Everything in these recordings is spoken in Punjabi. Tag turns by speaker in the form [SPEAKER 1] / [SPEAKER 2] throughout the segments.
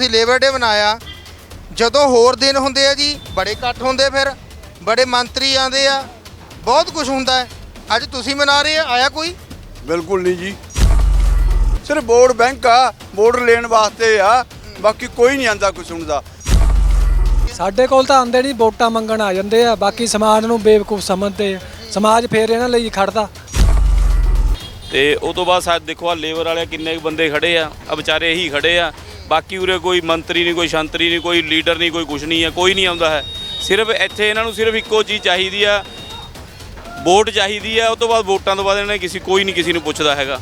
[SPEAKER 1] ਤੁਸੀਂ ਲੇਬਰ ਡੇ ਬਣਾਇਆ ਜਦੋਂ ਹੋਰ ਦਿਨ ਹੁੰਦੇ ਆ ਜੀ ਬੜੇ ਇਕੱਠ ਹੁੰਦੇ ਫਿਰ ਬੜੇ ਮੰਤਰੀ ਆਉਂਦੇ ਆ ਬਹੁਤ ਕੁਝ ਹੁੰਦਾ ਹੈ। ਅੱਜ ਤੁਸੀਂ ਮਨਾ ਰਹੇ ਆ ਆਇਆ ਕੋਈ?
[SPEAKER 2] ਬਿਲਕੁਲ ਨਹੀਂ ਜੀ। ਸਿਰਫ ਵੋਟ ਬੈਂਕ ਆ ਵੋਟ ਲੈਣ ਵਾਸਤੇ ਆ ਬਾਕੀ ਕੋਈ ਨਹੀਂ ਆਂਦਾ ਕੋਈ ਸੁਣਦਾ।
[SPEAKER 3] ਸਾਡੇ ਕੋਲ ਤਾਂ ਆਂਦੇ ਨਹੀਂ ਵੋਟਾਂ ਮੰਗਣ ਆ ਜਾਂਦੇ ਆ ਬਾਕੀ ਸਮਾਜ ਨੂੰ ਬੇਵਕੂਫ ਸਮਝਦੇ ਆ। ਸਮਾਜ ਫੇਰ ਇਹਨਾਂ ਲਈ ਖੜਦਾ।
[SPEAKER 4] ਤੇ ਉਸ ਤੋਂ ਬਾਅਦ ਸਾਡ ਦੇਖੋ ਆ ਲੇਬਰ ਵਾਲੇ ਕਿੰਨੇ ਕੁ ਬੰਦੇ ਖੜੇ ਆ ਆ ਵਿਚਾਰੇ ਇਹੀ ਖੜੇ ਆ। ਬਾਕੀ ਉਰੇ ਕੋਈ ਮੰਤਰੀ ਨਹੀਂ ਕੋਈ ਸ਼ੰਤਰੀ ਨਹੀਂ ਕੋਈ ਲੀਡਰ ਨਹੀਂ ਕੋਈ ਕੁਛ ਨਹੀਂ ਆ ਕੋਈ ਨਹੀਂ ਆਉਂਦਾ ਹੈ। ਸਿਰਫ ਇੱਥੇ ਇਹਨਾਂ ਨੂੰ ਸਿਰਫ ਇੱਕੋ ਚੀਜ਼ ਚਾਹੀਦੀ ਆ ਵੋਟ ਚਾਹੀਦੀ ਆ ਉਸ ਤੋਂ ਬਾਅਦ ਵੋਟਾਂ ਤੋਂ ਬਾਅਦ ਇਹਨਾਂ ਨੇ ਕਿਸੇ ਕੋਈ ਨਹੀਂ ਕਿਸੇ ਨੂੰ ਪੁੱਛਦਾ ਹੈਗਾ।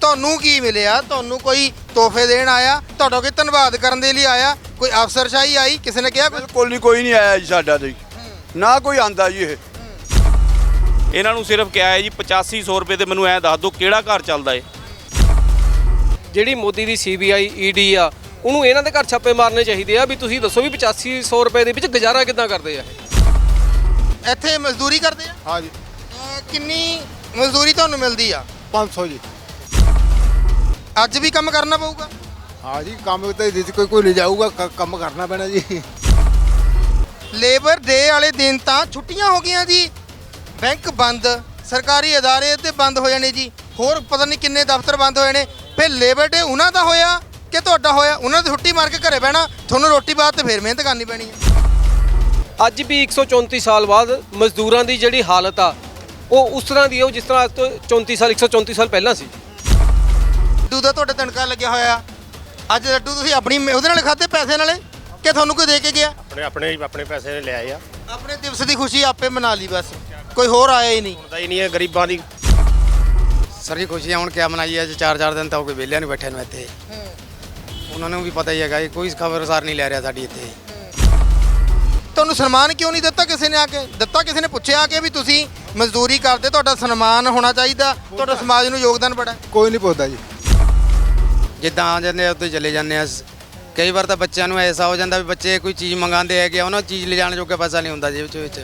[SPEAKER 1] ਤੁਹਾਨੂੰ ਕੀ ਮਿਲਿਆ? ਤੁਹਾਨੂੰ ਕੋਈ ਤੋਹਫੇ ਦੇਣ ਆਇਆ? ਤੁਹਾਡਾ ਕੋਈ ਧੰਨਵਾਦ ਕਰਨ ਦੇ ਲਈ ਆਇਆ? ਕੋਈ ਅਫਸਰਸ਼ਾਹੀ ਆਈ? ਕਿਸੇ ਨੇ ਕਿਹਾ
[SPEAKER 2] ਬਿਲਕੁਲ ਨਹੀਂ ਕੋਈ ਨਹੀਂ ਆਇਆ ਜੀ ਸਾਡਾ ਤੇ। ਨਾ ਕੋਈ ਆਂਦਾ ਜੀ ਇਹ।
[SPEAKER 4] ਇਹਨਾਂ ਨੂੰ ਸਿਰਫ ਕਿਹਾ ਹੈ ਜੀ 8500 ਰੁਪਏ ਤੇ ਮੈਨੂੰ ਐ ਦੱਸ ਦਿਓ ਕਿਹੜਾ ਘਰ ਚੱਲਦਾ ਏ।
[SPEAKER 5] ਜਿਹੜੀ ਮੋਦੀ ਦੀ ਸੀਬੀਆਈ ਈਡੀ ਆ ਉਹਨੂੰ ਇਹਨਾਂ ਦੇ ਘਰ ਛਾਪੇ ਮਾਰਨੇ ਚਾਹੀਦੇ ਆ ਵੀ ਤੁਸੀਂ ਦੱਸੋ ਵੀ 8500 ਰੁਪਏ ਦੇ ਵਿੱਚ ਗੁਜ਼ਾਰਾ ਕਿੱਦਾਂ ਕਰਦੇ ਆ
[SPEAKER 1] ਇੱਥੇ ਮਜ਼ਦੂਰੀ ਕਰਦੇ ਆ?
[SPEAKER 6] ਹਾਂਜੀ।
[SPEAKER 1] ਕਿੰਨੀ ਮਜ਼ਦੂਰੀ ਤੁਹਾਨੂੰ ਮਿਲਦੀ ਆ?
[SPEAKER 6] 500 ਜੀ।
[SPEAKER 1] ਅੱਜ ਵੀ ਕੰਮ ਕਰਨਾ ਪਊਗਾ?
[SPEAKER 6] ਹਾਂ ਜੀ ਕੰਮ ਤੇ ਜਿੱਦ ਕੋਈ ਕੋਈ ਨਹੀਂ ਜਾਊਗਾ ਕੰਮ ਕਰਨਾ ਪੈਣਾ ਜੀ।
[SPEAKER 1] ਲੇਬਰ ਡੇ ਵਾਲੇ ਦਿਨ ਤਾਂ ਛੁੱਟੀਆਂ ਹੋ ਗਈਆਂ ਜੀ। ਬੈਂਕ ਬੰਦ ਸਰਕਾਰੀ ਅਦਾਰੇ ਤੇ ਬੰਦ ਹੋ ਜਾਣੇ ਜੀ। ਹੋਰ ਪਤਾ ਨਹੀਂ ਕਿੰਨੇ ਦਫ਼ਤਰ ਬੰਦ ਹੋਏ ਨੇ ਫਿਰ ਲੇਬਰ ਡੇ ਉਹਨਾਂ ਦਾ ਹੋਇਆ ਕਿ ਤੁਹਾਡਾ ਹੋਇਆ? ਉਹਨਾਂ ਦੀ ਛੁੱਟੀ ਮਾਰ ਕੇ ਘਰੇ ਬਹਿਣਾ ਤੁਹਾਨੂੰ ਰੋਟੀ ਬਾਅਦ ਤੇ ਫਿਰ ਮਿਹਨਤ ਕਰਨੀ ਪੈਣੀ ਹੈ।
[SPEAKER 5] ਅੱਜ ਵੀ 134 ਸਾਲ ਬਾਅਦ ਮਜ਼ਦੂਰਾਂ ਦੀ ਜਿਹੜੀ ਹਾਲਤ ਆ ਉਹ ਉਸ ਤਰ੍ਹਾਂ ਦੀ ਹੈ ਉਹ ਜਿਸ ਤਰ੍ਹਾਂ ਅੱਜ ਤੋਂ 34 ਸਾਲ 134 ਸਾਲ ਪਹਿਲਾਂ ਸੀ।
[SPEAKER 1] ਲੱਡੂ ਦਾ ਤੁਹਾਡੇ ਤਣਕਾ ਲੱਗਿਆ ਹੋਇਆ। ਅੱਜ ਲੱਡੂ ਤੁਸੀਂ ਆਪਣੀ ਉਹਦੇ ਨਾਲ ਖਾਦੇ ਪੈਸੇ ਨਾਲੇ? ਕਿ ਤੁਹਾਨੂੰ ਕੋਈ ਦੇ ਕੇ ਗਿਆ?
[SPEAKER 7] ਆਪਣੇ ਆਪਣੇ ਆਪਣੇ ਪੈਸੇ ਲੈ ਆਏ ਆ।
[SPEAKER 1] ਆਪਣੇ ਦਿਵਸ ਦੀ ਖੁਸ਼ੀ ਆਪੇ ਮਨਾ ਲਈ ਬਸ। ਕੋਈ ਹੋਰ ਆਇਆ ਹੀ ਨਹੀਂ।
[SPEAKER 7] ਹੁੰਦਾ ਹੀ ਨਹੀਂ ਹੈ ਗਰੀਬਾਂ ਦੀ
[SPEAKER 8] ਸਰ ਜੀ ਖੁਸ਼ੀਆਂ ਹੁਣ ਕਿਆ ਮਨਾਈਏ ਅੱਜ ਚਾਰ ਚਾਰ ਦਿਨ ਤਾਂ ਹੋ ਗਏ ਵਿਹਲਿਆਂ ਨੂੰ ਬੈਠੇ ਨੂੰ ਇੱਥੇ। ਉਹਨਾਂ ਨੂੰ ਵੀ ਪਤਾ ਹੀ ਹੈਗਾ ਜੀ ਕੋਈ ਖਬਰਸਾਰ ਨਹੀਂ ਲੈ ਰਿਹਾ ਸਾਡੀ ਇੱਥੇ।
[SPEAKER 1] ਤੁਹਾਨੂੰ ਸਨਮਾਨ ਕਿਉਂ ਨਹੀਂ ਦਿੱਤਾ ਕਿਸੇ ਨੇ ਆ ਕੇ? ਦਿੱਤਾ ਕਿਸੇ ਨੇ ਪੁੱਛਿਆ ਆ ਕੇ ਵੀ ਤੁਸੀਂ ਮਜ਼ਦੂਰੀ ਕਰਦੇ ਤੁਹਾਡਾ ਸਨਮਾਨ ਹੋਣਾ ਚਾਹੀਦਾ ਤੁਹਾਡਾ ਸਮਾਜ ਨੂੰ ਯੋਗਦਾਨ ਬੜਾ ਹੈ।
[SPEAKER 6] ਕੋਈ ਨਹੀਂ ਪੁੱਛਦਾ ਜੀ।
[SPEAKER 8] ਜਿੱਦਾਂ ਆ ਜਾਂਦੇ ਆ ਉੱਤੇ ਚਲੇ ਜਾਂਦੇ ਆ। ਕਈ ਵਾਰ ਤਾਂ ਬੱਚਿਆਂ ਨੂੰ ਐਸਾ ਹੋ ਜਾਂਦਾ ਵੀ ਬੱਚੇ ਕੋਈ ਚੀਜ਼ ਮੰਗਾਉਂਦੇ ਹੈਗੇ ਆ, ਉਹਨਾਂ ਨੂੰ ਚੀਜ਼ ਲਿਜਾਣ ਜੋਗਾ ਪੈਸਾ ਨਹੀਂ ਹੁੰਦਾ ਜੇਬ 'ਚ ਵਿੱਚ।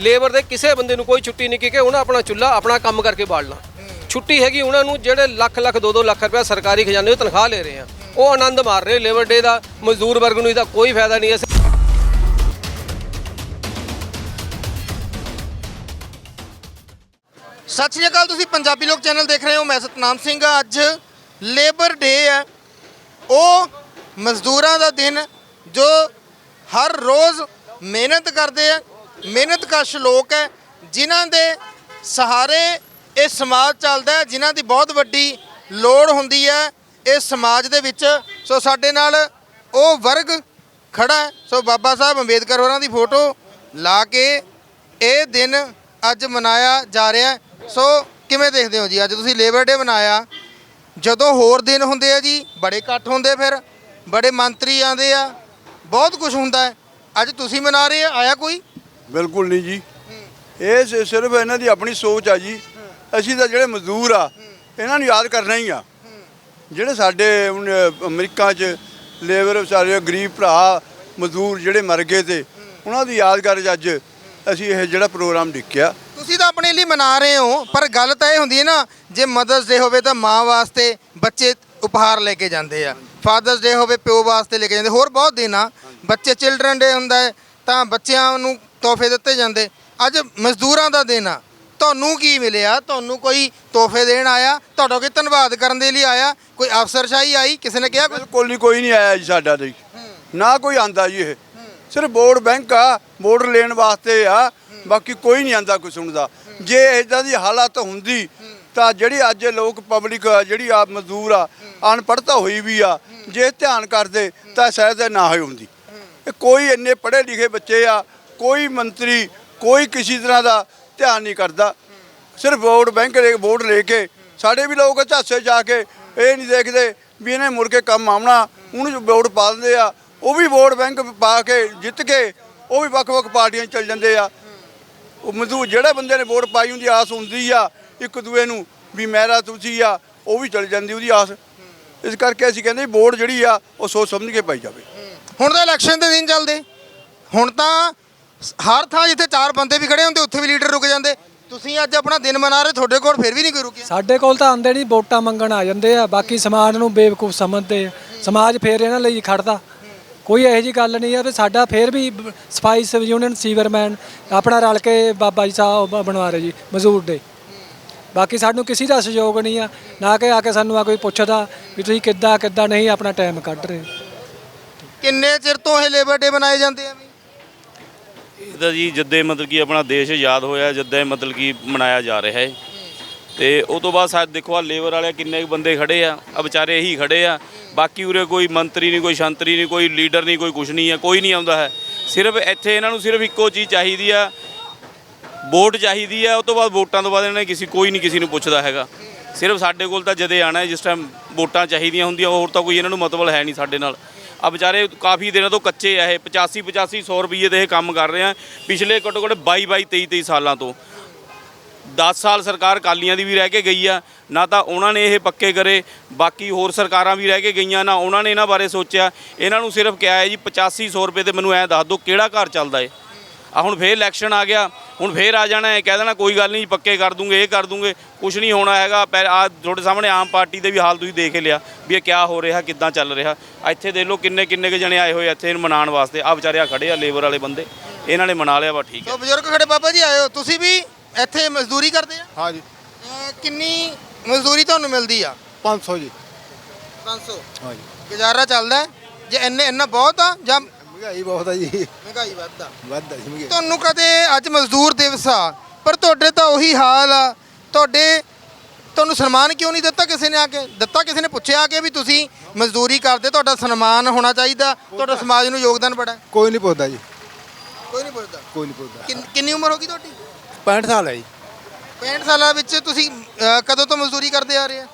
[SPEAKER 5] ਲੇਬਰ ਦੇ ਕਿਸੇ ਬੰਦੇ ਨੂੰ ਕੋਈ ਛੁੱਟੀ ਨਹੀਂ ਕਿ ਉਹਨਾਂ ਆਪਣਾ ਚੁੱਲ੍ਹਾ, ਆਪਣਾ ਕੰਮ ਕਰਕੇ ਬਾਲਣਾ। ਛੁੱਟੀ ਹੈਗੀ ਉਹਨਾਂ ਨੂੰ, ਜਿਹੜੇ ਲੱਖ ਲੱਖ 2-2 ਲੱਖ ਰੁਪਏ ਸਰਕਾਰੀ ਖਜ਼ਾਨੇ ਤੋਂ ਤਨਖਾਹ ਲੈ ਰਹੇ ਆ। ਉਹ ਆਨੰਦ ਮਾਰ ਰਹੇ, ਲੇਬਰ ਡੇ ਦਾ, ਮਜ਼ਦੂਰ ਵਰਗ ਨੂੰ ਇਹਦਾ ਕੋਈ ਫਾਇਦਾ ਨਹੀਂ ਹੈ।
[SPEAKER 1] ਸਤਿ ਸ਼੍ਰੀ ਅਕਾਲ, ਤੁਸੀਂ ਪੰਜਾਬੀ ਲੋਕ ਚੈਨਲ ਦੇਖ ਰਹੇ ਹੋ, ਮੈਂ ਸਤਨਾਮ ਸਿੰਘ। ਅੱਜ ਲੇਬਰ ਡੇ ਹੈ। ਉਹ ਮਜ਼ਦੂਰਾਂ ਦਾ ਦਿਨ ਜੋ ਹਰ ਰੋਜ਼ ਮਿਹਨਤ ਕਰਦੇ ਆ ਮਿਹਨਤਕਸ਼ ਲੋਕ ਹੈ, ਜਿਨ੍ਹਾਂ ਦੇ ਸਹਾਰੇ ਇਹ ਸਮਾਜ ਚੱਲਦਾ ਹੈ, ਜਿਨ੍ਹਾਂ ਦੀ ਬਹੁਤ ਵੱਡੀ ਲੋੜ ਹੁੰਦੀ ਹੈ ਇਸ ਸਮਾਜ ਦੇ ਵਿੱਚ। ਸੋ ਸਾਡੇ ਨਾਲ ਉਹ ਵਰਗ ਖੜਾ ਸੋ ਬਾਬਾ ਸਾਹਿਬ ਅੰਬੇਦਕਰ ਹੋਰਾਂ ਦੀ ਫੋਟੋ ਲਾ ਕੇ ਇਹ ਦਿਨ ਅੱਜ ਮਨਾਇਆ ਜਾ ਰਿਹਾ ਸੋ ਕਿਵੇਂ ਦੇਖਦੇ ਹੋ ਜੀ? ਅੱਜ ਤੁਸੀਂ ਲੇਬਰ ਡੇ ਮਨਾਇਆ। ਜਦੋਂ ਹੋਰ ਦਿਨ ਹੁੰਦੇ ਆ ਜੀ, ਬੜੇ ਇਕੱਠ ਹੁੰਦੇ ਫਿਰ, ਬੜੇ ਮੰਤਰੀ ਆਉਂਦੇ ਆ, ਬਹੁਤ ਕੁਝ ਹੁੰਦਾ ਹੈ। ਅੱਜ ਤੁਸੀਂ ਮਨਾ ਰਹੇ ਆ? ਆਇਆ ਕੋਈ?
[SPEAKER 2] ਬਿਲਕੁਲ ਨਹੀਂ ਜੀ। ਇਹ ਸ- ਸਿਰਫ ਇਹਨਾਂ ਦੀ ਆਪਣੀ ਸੋਚ ਆ ਜੀ। ਅਸੀਂ ਤਾਂ ਜਿਹੜੇ ਮਜ਼ਦੂਰ ਆ, ਇਹਨਾਂ ਨੂੰ ਯਾਦ ਕਰਨਾ ਹੀ ਆ। ਜਿਹੜੇ ਸਾਡੇ ਹੁਣ, ਅਮਰੀਕਾ 'ਚ ਲੇਬਰ ਸਾਰੇ ਗਰੀਬ ਭਰਾ, ਮਜ਼ਦੂਰ ਜਿਹੜੇ ਮਰ ਗਏ ਤੇ, ਉਹਨਾਂ ਦੀ ਯਾਦਗਾਰ 'ਚ ਅੱਜ ਅਸੀਂ ਇਹ ਜਿਹੜਾ ਪ੍ਰੋਗਰਾਮ ਡਿੱਕਿਆ
[SPEAKER 1] ਤੁਸੀਂ ਤਾਂ ਆਪਣੇ ਲਈ ਮਨਾ ਰਹੇ ਹੋ, ਪਰ ਗੱਲ ਤਾਂ ਇਹ ਹੁੰਦੀ ਹੈ ਨਾ, ਜੇ ਮਦਰਸ ਡੇ ਹੋਵੇ ਤਾਂ ਮਾਂ ਵਾਸਤੇ ਬੱਚੇ ਉਪਹਾਰ ਲੈ ਕੇ ਜਾਂਦੇ ਆ। ਫਾਦਰਸ ਡੇ ਹੋਵੇ, ਪਿਓ ਵਾਸਤੇ ਲੈ ਕੇ ਜਾਂਦੇ। ਹੋਰ ਬਹੁਤ ਦਿਨ ਆ। ਬੱਚੇ, ਚਿਲਡਰਨ ਡੇ ਹੁੰਦਾ ਹੈ, ਤਾਂ ਬੱਚਿਆਂ ਨੂੰ ਤੋਹਫੇ ਦਿੱਤੇ ਜਾਂਦੇ। ਅੱਜ ਮਜ਼ਦੂਰਾਂ ਦਾ ਦਿਨ ਆ। ਤੁਹਾਨੂੰ ਕੀ ਮਿਲਿਆ? ਤੁਹਾਨੂੰ ਕੋਈ ਤੋਹਫੇ ਦੇਣ ਆਇਆ? ਤੁਹਾਡਾ ਕੋਈ ਧੰਨਵਾਦ ਕਰਨ ਦੇ ਲਈ ਆਇਆ? ਕੋਈ ਅਫਸਰਸ਼ਾਹੀ ਆਈ? ਕਿਸੇ ਨੇ ਕਿਹਾ? ਕੁਝ
[SPEAKER 2] ਬਿਲਕੁਲ ਨਹੀਂ, ਕੋਈ ਨਹੀਂ ਆਇਆ ਜੀ ਸਾਡਾ ਤੇ। ਨਾ ਕੋਈ ਆਂਦਾ ਜੀ ਇਹ। ਸਿਰਫ ਵੋਟ ਬੈਂਕ ਆ ਵੋਟ ਲੈਣ ਵਾਸਤੇ ਆ। ਬਾਕੀ ਕੋਈ ਨਹੀਂ ਆਂਦਾ ਕੋਈ ਸੁਣਦਾ। ਜੇ ਇਦਾਂ ਦੀ ਹਾਲਤ ਹੁੰਦੀ, ਤਾਂ ਜਿਹੜੀ ਅੱਜ ਲੋਕ ਪਬਲਿਕ ਜਿਹੜੀ ਆ ਮਜ਼ਦੂਰ ਆ, ਅਨਪੜ੍ਹਤਾ ਹੋਈ ਵੀ ਆ, ਜੇ ਧਿਆਨ ਕਰਦੇ, ਤਾਂ ਸ਼ਾਇਦ ਇਹ ਨਾ ਹੋਈ ਹੁੰਦੀ। ਇਹ ਕੋਈ ਇੰਨੇ ਪੜ੍ਹੇ ਲਿਖੇ ਬੱਚੇ ਆ ਕੋਈ ਮੰਤਰੀ, ਕੋਈ ਕਿਸੇ ਤਰ੍ਹਾਂ ਦਾ ਧਿਆਨ ਨਹੀਂ ਕਰਦਾ। ਸਿਰਫ ਵੋਟ ਬੈਂਕ ਦੇ ਵੋਟ ਲੈ ਕੇ, ਸਾਡੇ ਵੀ ਲੋਕ ਝਾਸੇ ਜਾ ਕੇ ਇਹ ਨਹੀਂ ਦੇਖਦੇ ਵੀ ਇਹਨੇ ਮੁੜ ਕੇ ਕੰਮ ਆਉਣਾ ਉਹਨੂੰ ਵੋਟ ਪਾ ਦਿੰਦੇ ਆ, ਉਹ ਵੀ ਵੋਟ ਬੈਂਕ ਪਾ ਕੇ ਜਿੱਤ ਕੇ, ਉਹ ਵੀ ਵੱਖ-ਵੱਖ ਪਾਰਟੀਆਂ 'ਚ ਚੱਲ ਜਾਂਦੇ ਆ। ਉਹ ਮਜ਼ਦੂਰ ਜਿਹੜੇ ਬੰਦੇ ਨੇ ਵੋਟ ਪਾਈ ਹੁੰਦੀ, ਆਸ ਹੁੰਦੀ ਆ ਇੱਕ ਦੂਏ ਨੂੰ ਵੀ ਮੇਰਾ ਤੁਸੀਂ ਆ, ਉਹ ਵੀ ਚੱਲ ਜਾਂਦੀ ਉਹਦੀ ਆਸ। ਇਸ ਕਰਕੇ ਅਸੀਂ ਕਹਿੰਦੇ ਵੋਟ ਜਿਹੜੀ ਆ, ਉਹ ਸੋਚ ਸਮਝ ਕੇ ਪਾਈ ਜਾਵੇ।
[SPEAKER 1] ਹੁਣ ਤਾਂ ਇਲੈਕਸ਼ਨ ਦੇ ਦਿਨ ਚੱਲਦੇ। ਹੁਣ ਤਾਂ ਹਰ ਥਾਂ ਜਿੱਥੇ ਚਾਰ ਬੰਦੇ ਵੀ ਖੜੇ ਹੁੰਦੇ ਉੱਥੇ ਵੀ ਲੀਡਰ ਰੁਕ ਜਾਂਦੇ। ਤੁਸੀਂ ਅੱਜ ਆਪਣਾ ਦਿਨ ਮਨਾ ਰਹੇ ਤੁਹਾਡੇ ਕੋਲ ਫਿਰ ਵੀ ਨਹੀਂ ਕੋਈ ਰੁਕਿਆ।
[SPEAKER 3] ਸਾਡੇ ਕੋਲ ਤਾਂ ਆਉਂਦੇ ਨਹੀਂ ਵੋਟਾਂ ਮੰਗਣ ਆ ਜਾਂਦੇ ਆ। ਬਾਕੀ ਸਮਾਜ ਨੂੰ ਬੇਵਕੂਫ ਸਮਝਦੇ ਆ। ਸਮਾਜ ਫੇਰ ਇਹਨਾਂ ਲਈ ਖੜਦਾ। ਕੋਈ ਇਹੋ ਜੀ ਗੱਲ ਨਹੀਂ ਆ ਵੀ ਸਾਡਾ ਫੇਰ ਵੀ ਸਫ਼ਾਈ ਸਬ ਯੂਨੀਅਨ ਸੀਵਰਮੈਨ ਆਪਣਾ ਰਲ ਕੇ ਬਾਬਾ ਜੀ ਸਾਹਿਬ ਬਣਵਾ ਰਹੇ ਜੀ ਮਜ਼ਦੂਰ ਦੇ। ਬਾਕੀ ਸਾਨੂੰ ਕਿਸੇ ਦਾ ਸਹਿਯੋਗ ਨਹੀਂ ਆ ਨਾ ਕਿ ਆ ਕੇ ਸਾਨੂੰ ਆ ਕੋਈ ਪੁੱਛਦਾ ਵੀ ਤੁਸੀਂ ਕਿੱਦਾਂ ਕਿੱਦਾਂ ਨਹੀਂ ਆਪਣਾ ਟਾਈਮ ਕੱਢ ਰਹੇ।
[SPEAKER 1] ਕਿੰਨੇ ਚਿਰ ਤੋਂ ਇਹ ਲੇਬਰ ਡੇ ਮਨਾਏ ਜਾਂਦੇ ਆ ਵੀ?
[SPEAKER 4] ਇਹਦਾ ਜੀ ਜਿੱਦੇ ਮਤਲਬ ਕਿ ਆਪਣਾ ਦੇਸ਼ ਆਜ਼ਾਦ ਹੋਇਆ, ਜਿੱਦਾਂ ਮਤਲਬ ਕਿ ਮਨਾਇਆ ਜਾ ਰਿਹਾ ਹੈ। ਤੇ ਉਹ ਤੋਂ ਬਾਅਦ ਸਾਡੇ ਦੇਖੋ ਆ ਲੇਬਰ ਵਾਲੇ ਕਿੰਨੇ ਕੁ ਬੰਦੇ ਖੜੇ ਆ ਆ ਵਿਚਾਰੇ ਇਹੀ ਖੜੇ ਆ। ਬਾਕੀ ਉਰੇ ਕੋਈ ਮੰਤਰੀ ਨਹੀਂ, ਕੋਈ ਸ਼ੰਤਰੀ ਨਹੀਂ, ਕੋਈ ਲੀਡਰ ਨਹੀਂ, ਕੋਈ ਕੁਛ ਨਹੀਂ ਆ, ਕੋਈ ਨਹੀਂ ਆਉਂਦਾ ਹੈ। ਸਿਰਫ ਇੱਥੇ ਇਹਨਾਂ ਨੂੰ ਸਿਰਫ ਇੱਕੋ ਚੀਜ਼ ਚਾਹੀਦੀ ਆ, ਵੋਟ ਚਾਹੀਦੀ ਆ, ਉਹ ਤੋਂ ਬਾਅਦ ਵੋਟਾਂ ਤੋਂ ਬਾਅਦ ਇਹਨਾਂ ਨੇ ਕਿਸੇ, ਕੋਈ ਨਹੀਂ ਕਿਸੇ ਨੂੰ ਪੁੱਛਦਾ ਹੈਗਾ। ਸਿਰਫ ਸਾਡੇ ਕੋਲ ਤਾਂ ਜਦੇ ਆਣਾ ਜਿਸ ਟਾਈਮ ਵੋਟਾਂ ਚਾਹੀਦੀਆਂ ਹੁੰਦੀਆਂ, ਹੋਰ ਤਾਂ ਕੋਈ ਇਹਨਾਂ ਨੂੰ ਮਤਲਬ ਹੈ ਨਹੀਂ ਸਾਡੇ ਨਾਲ। ਆ ਵਿਚਾਰੇ ਕਾਫੀ ਦਿਨਾਂ ਤੋਂ ਕੱਚੇ ਆ ਇਹ 85 85 100 ਰੁਪਏ ਦੇ ਇਹ ਕੰਮ ਕਰ ਰਹੇ ਆ। ਪਿਛਲੇ ਘੱਟੋ ਘੱਟ 22 22 23 23 ਸਾਲਾਂ ਤੋਂ। 10 ਸਾਲ ਸਰਕਾਰ ਕਾਲੀਆਂ ਦੀ ਵੀ ਰਹਿ ਕੇ ਗਈ ਆ, ਨਾ ਤਾਂ ਉਹਨਾਂ ਨੇ ਇਹ ਪੱਕੇ ਕਰੇ, ਬਾਕੀ ਹੋਰ ਸਰਕਾਰਾਂ ਵੀ ਰਹਿ ਕੇ ਗਈਆਂ, ਨਾ ਉਹਨਾਂ ਨੇ ਇਹਨਾਂ ਬਾਰੇ ਸੋਚਿਆ। ਇਹਨਾਂ ਨੂੰ ਸਿਰਫ ਕਿਹਾ ਹੈ ਜੀ 85 100 ਰੁਪਏ ਤੇ ਮੈਨੂੰ ਐ ਦੱਸ ਦਿਓ ਕਿਹੜਾ ਘਰ ਚੱਲਦਾ ਏ। ਆ ਹੁਣ ਫੇਰ ਇਲੈਕਸ਼ਨ ਆ ਗਿਆ ਹੁਣ ਫੇਰ ਆ ਜਾਣਾ ਹੈ ਕਹਿ ਦੇਣਾ ਕੋਈ ਗੱਲ ਨਹੀਂ ਪੱਕੇ ਕਰ ਦੂੰਗੇ ਇਹ ਕਰ ਦੂੰਗੇ ਕੁਝ ਨਹੀਂ ਹੋਣਾ ਹੈਗਾ ਆ ਤੁਹਾਡੇ ਸਾਹਮਣੇ ਆਮ ਪਾਰਟੀ ਦੇ ਵੀ ਹਾਲ ਤੁਸੀਂ ਦੇਖ ਹੀ ਲਿਆ ਵੀ ਇਹ ਕਿਆ ਹੋ ਰਿਹਾ ਕਿੱਦਾਂ ਚੱਲ ਰਿਹਾ। ਇੱਥੇ ਦੇਖ ਲਓ ਕਿੰਨੇ ਕਿੰਨੇ ਕੁ ਜਣੇ ਆਏ ਹੋਏ ਇੱਥੇ ਇਹਨੂੰ ਮਨਾਉਣ ਵਾਸਤੇ। ਆ ਵਿਚਾਰੇ ਆ ਖੜੇ ਆ ਲੇਬਰ ਵਾਲੇ ਬੰਦੇ ਇਹਨਾਂ ਨੇ ਮਨਾ ਲਿਆ ਵਾ ਠੀਕ ਹੈ।
[SPEAKER 1] ਬਜ਼ੁਰਗ ਖੜੇ ਬਾਬਾ ਜੀ ਆਇਓ। ਤੁਸੀਂ ਵੀ ਇੱਥੇ ਮਜ਼ਦੂਰੀ ਕਰਦੇ ਆ?
[SPEAKER 6] ਹਾਂ ਜੀ।
[SPEAKER 1] ਅਹ ਕਿੰਨੀ ਮਜ਼ਦੂਰੀ ਤੁਹਾਨੂੰ ਮਿਲਦੀ ਆ?
[SPEAKER 6] 500 ਜੀ।
[SPEAKER 1] 500
[SPEAKER 6] ਹਾਂ ਜੀ।
[SPEAKER 1] ਗੁਜ਼ਾਰਾ ਚੱਲਦਾ ਹੈ? ਜੇ ਇੰਨੇ ਇੰਨਾ ਬਹੁਤ ਆ ਜਾਂ
[SPEAKER 6] ਮਹਿੰਗਾਈ ਬਹੁਤ ਆ ਜੀ।
[SPEAKER 1] ਮਹਿੰਗਾਈ ਵੱਧਦਾ।
[SPEAKER 6] ਵੱਧ ਆ ਜੀ ਮਹਿੰਗਾਈ।
[SPEAKER 1] ਤੁਹਾਨੂੰ ਕਦੇ ਅੱਜ ਮਜ਼ਦੂਰ ਦਿਵਸ ਆ ਪਰ ਤੁਹਾਡੇ ਤਾਂ ਉਹੀ ਹਾਲ ਆ। ਤੁਹਾਡੇ ਤੁਹਾਨੂੰ ਸਨਮਾਨ ਕਿਉਂ ਨਹੀਂ ਦਿੱਤਾ ਕਿਸੇ ਨੇ ਆ ਕੇ? ਦਿੱਤਾ ਕਿਸੇ ਨੇ ਪੁੱਛਿਆ ਆ ਕੇ ਵੀ ਤੁਸੀਂ ਮਜ਼ਦੂਰੀ ਕਰਦੇ ਤੁਹਾਡਾ ਸਨਮਾਨ ਹੋਣਾ ਚਾਹੀਦਾ ਤੁਹਾਡਾ ਸਮਾਜ ਨੂੰ ਯੋਗਦਾਨ ਬੜਾ। ਹੈ।
[SPEAKER 6] ਕੋਈ ਨਹੀਂ ਪੁੱਛਦਾ ਜੀ।
[SPEAKER 1] ਕੋਈ ਨਹੀਂ ਪੁੱਛਦਾ।
[SPEAKER 6] ਕੋਈ ਨਹੀਂ ਪੁੱਛਦਾ।
[SPEAKER 1] ਕਿੰਨ- ਕਿੰਨੀ ਉਮਰ ਹੋ ਗਈ ਤੁਹਾਡੀ?
[SPEAKER 6] 65 ਸਾਲ ਹੈ ਜੀ।
[SPEAKER 1] 65 ਸਾਲਾਂ ਵਿੱਚ ਤੁਸੀਂ ਅਹ, ਕਦੋਂ ਤੋਂ ਮਜ਼ਦੂਰੀ ਕਰਦੇ ਆ ਰਹੇ ਆ?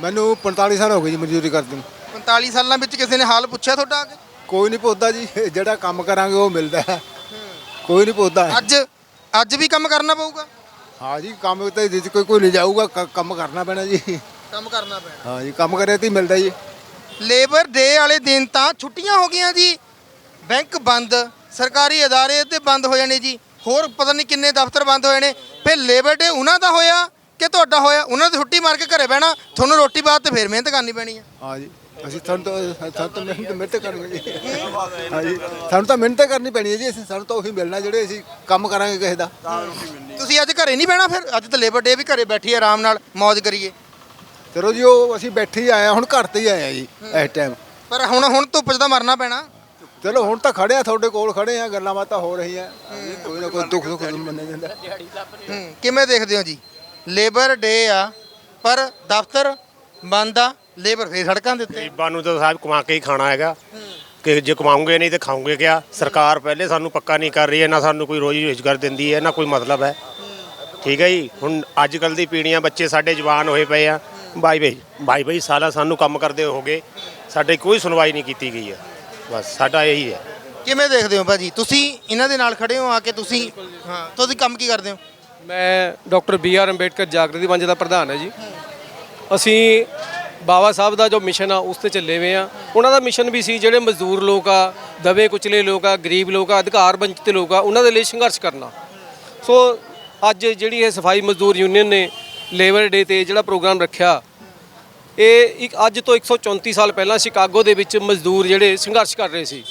[SPEAKER 6] ਮੈਨੂੰ 45 ਸਾਲ ਹੋ ਗਏ ਜੀ ਮਜ਼ਦੂਰੀ ਕਰਦੇ ਨੂੰ।
[SPEAKER 1] 45 ਸਾਲਾਂ ਵਿੱਚ ਕਿਸੇ ਨੇ ਹਾਲ ਪੁੱਛਿਆ ਤੁਹਾਡਾ ਆ ਕੇ?
[SPEAKER 6] ਕੋਈ ਨਹੀਂ ਪੁੱਛਦਾ ਜੀ ਜਿਹੜਾ ਕੰਮ ਕਰਾਂਗੇ ਉਹ ਮਿਲਦਾ ਹੈ। ਕੋਈ ਨਹੀਂ ਪੁੱਛਦਾ।
[SPEAKER 1] ਅੱਜ ਅੱਜ ਵੀ ਕੰਮ ਕਰਨਾ ਪਊਗਾ?
[SPEAKER 6] ਹਾਂ ਜੀ ਕੰਮ ਤੇ ਜਿੱਦ ਕੋਈ ਕੋਈ ਨਹੀਂ ਜਾਊਗਾ ਕ- ਕੰਮ ਕਰਨਾ ਪੈਣਾ ਜੀ।
[SPEAKER 1] ਕੰਮ ਕਰਨਾ ਪੈਣਾ।
[SPEAKER 6] ਹਾਂ ਜੀ ਕੰਮ ਕਰੇ ਤੇ ਹੀ ਮਿਲਦਾ ਜੀ।
[SPEAKER 1] ਲੇਬਰ ਡੇ ਵਾਲੇ ਦਿਨ ਤਾਂ ਛੁੱਟੀਆਂ ਹੋ ਗਈਆਂ ਜੀ। ਬੈਂਕ ਬੰਦ ਸਰਕਾਰੀ ਅਦਾਰੇ ਤੇ ਬੰਦ ਹੋ ਜਾਣੇ ਜੀ। ਹੋਰ ਪਤਾ ਨਹੀਂ ਕਿੰਨੇ ਦਫ਼ਤਰ ਬੰਦ ਹੋਏ ਨੇ ਫਿਰ ਲੇਬਰ ਡੇ ਉਹਨਾਂ ਦਾ ਹੋਇਆ ਕਿ ਤੁਹਾਡਾ ਹੋਇਆ? ਉਹਨਾਂ ਦੀ ਛੁੱਟੀ ਮਾਰ ਕੇ ਘਰੇ ਬਹਿਣਾ। ਤੁਹਾਨੂੰ ਰੋਟੀ ਬਾਅਦ ਤੇ ਫਿਰ ਮਿਹਨਤ ਕਰਨੀ ਪੈਣੀ ਹੈ
[SPEAKER 6] ਹਾਂ ਜੀ। ਅਸੀਂ ਸਾਨੂੰ ਤਾਂ ਸਾਨੂੰ ਤਾਂ ਮਿਹਨਤ ਮਿਹਨਤ ਕਰਨੀ ਜੀ ਹਾਂ। ਜੀ ਸਾਨੂੰ ਤਾਂ ਮਿਹਨਤ ਕਰਨੀ ਪੈਣੀ ਹੈ ਜੀ। ਅਸੀਂ ਸਾਨੂੰ ਤਾਂ ਉਹੀ ਮਿਲਣਾ ਜਿਹੜੇ ਅਸੀਂ ਕੰਮ ਕਰਾਂਗੇ ਕਿਸੇ ਦਾ।
[SPEAKER 1] ਤੁਸੀਂ ਅੱਜ ਘਰੇ ਨਹੀਂ ਬਹਿਣਾ ਫਿਰ? ਅੱਜ ਤਾਂ ਲੇਬਰ ਡੇ ਵੀ ਘਰੇ ਬੈਠੀ ਆਰਾਮ ਨਾਲ ਮौज ਕਰੀਏ।
[SPEAKER 6] ਚਲੋ ਜੀ ਉਹ ਅਸੀਂ ਬੈਠੇ ਹੀ ਹੁਣ ਘਰ ਤੇ ਹੀ ਆਏ ਆ ਜੀ ਇਸ ਟਾਈਮ
[SPEAKER 1] ਪਰ ਹੁਣ ਹੁਣ ਧੁੱਪ 'ਚ ਤਾਂ ਮਰਨਾ ਪੈਣਾ।
[SPEAKER 6] ਚਲੋ ਹੁਣ ਤਾਂ ਖੜੇ ਆ ਤੁਹਾਡੇ ਕੋਲ ਖੜੇ ਆ ਗੱਲਾਂ ਬਾਤਾਂ ਹੋ ਰਹੀਆਂ। ਕੋਈ ਨਾ ਕੋਈ ਦੁੱਖ ਦੁੱਖ ਮੰਨਿਆ ਜਾਂਦਾ।
[SPEAKER 1] ਹੂੰ। ਕਿਵੇਂ ਦੇਖਦੇ ਹੋ ਜੀ? ਲੇਬਰ ਡੇ ਆ ਪਰ ਦਫ਼ਤਰ ਬੰਦ ਆ ਲੇਬਰ ਫੇਰ ਸੜਕਾਂ ਦੇ ਉੱਤੇ?
[SPEAKER 7] ਗਰੀਬਾਂ ਨੂੰ ਤਾਂ ਸਾਹਿਬ ਕਮਾ ਕੇ ਹੀ ਖਾਣਾ ਹੈਗਾ। ਕਿ ਜੇ ਕਮਾਉਂਗੇ ਨਹੀਂ ਤੇ ਖਾਓਗੇ ਕਿਆ? ਸਰਕਾਰ ਪਹਿਲੇ ਸਾਨੂੰ ਪੱਕਾ ਨਹੀਂ ਕਰ ਰਹੀ ਹੈ ਨਾ ਸਾਨੂੰ ਕੋਈ ਰੋਜ਼ੀ ਰੋਜ਼ਗਾਰ ਦਿੰਦੀ ਹੈ ਨਾ ਕੋਈ ਮਤਲਬ ਹੈ। ਠੀਕ ਹੈ ਜੀ? ਹੁਣ ਅੱਜ ਕੱਲ ਦੀ ਪੀੜ੍ਹੀਆਂ ਬੱਚੇ ਸਾਡੇ ਜਵਾਨ ਹੋਏ ਪਏ ਆ। ਬਾਈ ਬਾਈ ਬਾਈ ਬਾਈ ਸਾਲਾ ਸਾਨੂੰ ਕੰਮ ਕਰਦੇ ਹੋਗੇ ਸਾਡੇ ਕੋਈ ਸੁਣਵਾਈ ਨਹੀਂ ਕੀਤੀ ਗਈ ਹੈ। ਬਸ ਸਾਡਾ ਇਹੀ ਹੈ।
[SPEAKER 1] ਕਿਵੇਂ ਦੇਖਦੇ ਹੋ ਭਾਜੀ? ਤੁਸੀਂ ਇਹਨਾਂ ਦੇ ਨਾਲ ਖੜੇ ਹੋ ਆ ਕੇ ਤੁਸੀਂ ਹਾਂ ਤੁਸੀਂ ਕੰਮ ਕੀ ਕਰਦੇ ਹੋ?
[SPEAKER 5] ਮੈਂ ਡਾਕਟਰ ਬੀ ਆਰ ਅੰਬੇਡਕਰ ਜਾਗਰਤੀ ਮੰਚ ਦਾ ਪ੍ਰਧਾਨ ਹੈ ਜੀ। ਅਸੀਂ ਬਾਬਾ ਸਾਹਿਬ ਦਾ ਜੋ ਮਿਸ਼ਨ ਆ, ਉਸ ਤੇ ਚੱਲੇ ਹੋਏ ਆ। ਉਹਨਾਂ ਦਾ ਮਿਸ਼ਨ ਵੀ ਸੀ ਜਿਹੜੇ ਮਜ਼ਦੂਰ ਲੋਕ ਆ ਦਬੇ ਕੁਚਲੇ ਲੋਕ ਆ, ਗਰੀਬ ਲੋਕ ਆ, ਅਧਿਕਾਰ ਵੰਚਿਤ ਲੋਕ ਆ, ਉਹਨਾਂ ਦੇ ਲਈ ਸੰਘਰਸ਼ ਕਰਨਾ। ਸੋ ਅੱਜ ਜਿਹੜੀ ਇਹ ਸਫ਼ਾਈ ਮਜ਼ਦੂਰ ਯੂਨੀਅਨ ਨੇ ਲੇਬਰ ਡੇ ਤੇ ਜਿਹੜਾ ਪ੍ਰੋਗਰਾਮ ਰੱਖਿਆ, ਇਹ ਇੱਕ ਅੱਜ ਤੋਂ 134 ਸਾਲ ਪਹਿਲਾਂ ਸ਼ਿਕਾਗੋ ਦੇ ਵਿੱਚ ਮਜ਼ਦੂਰ ਜਿਹੜੇ ਸੰਘਰਸ਼ ਕਰ ਰਹੇ ਸੀ।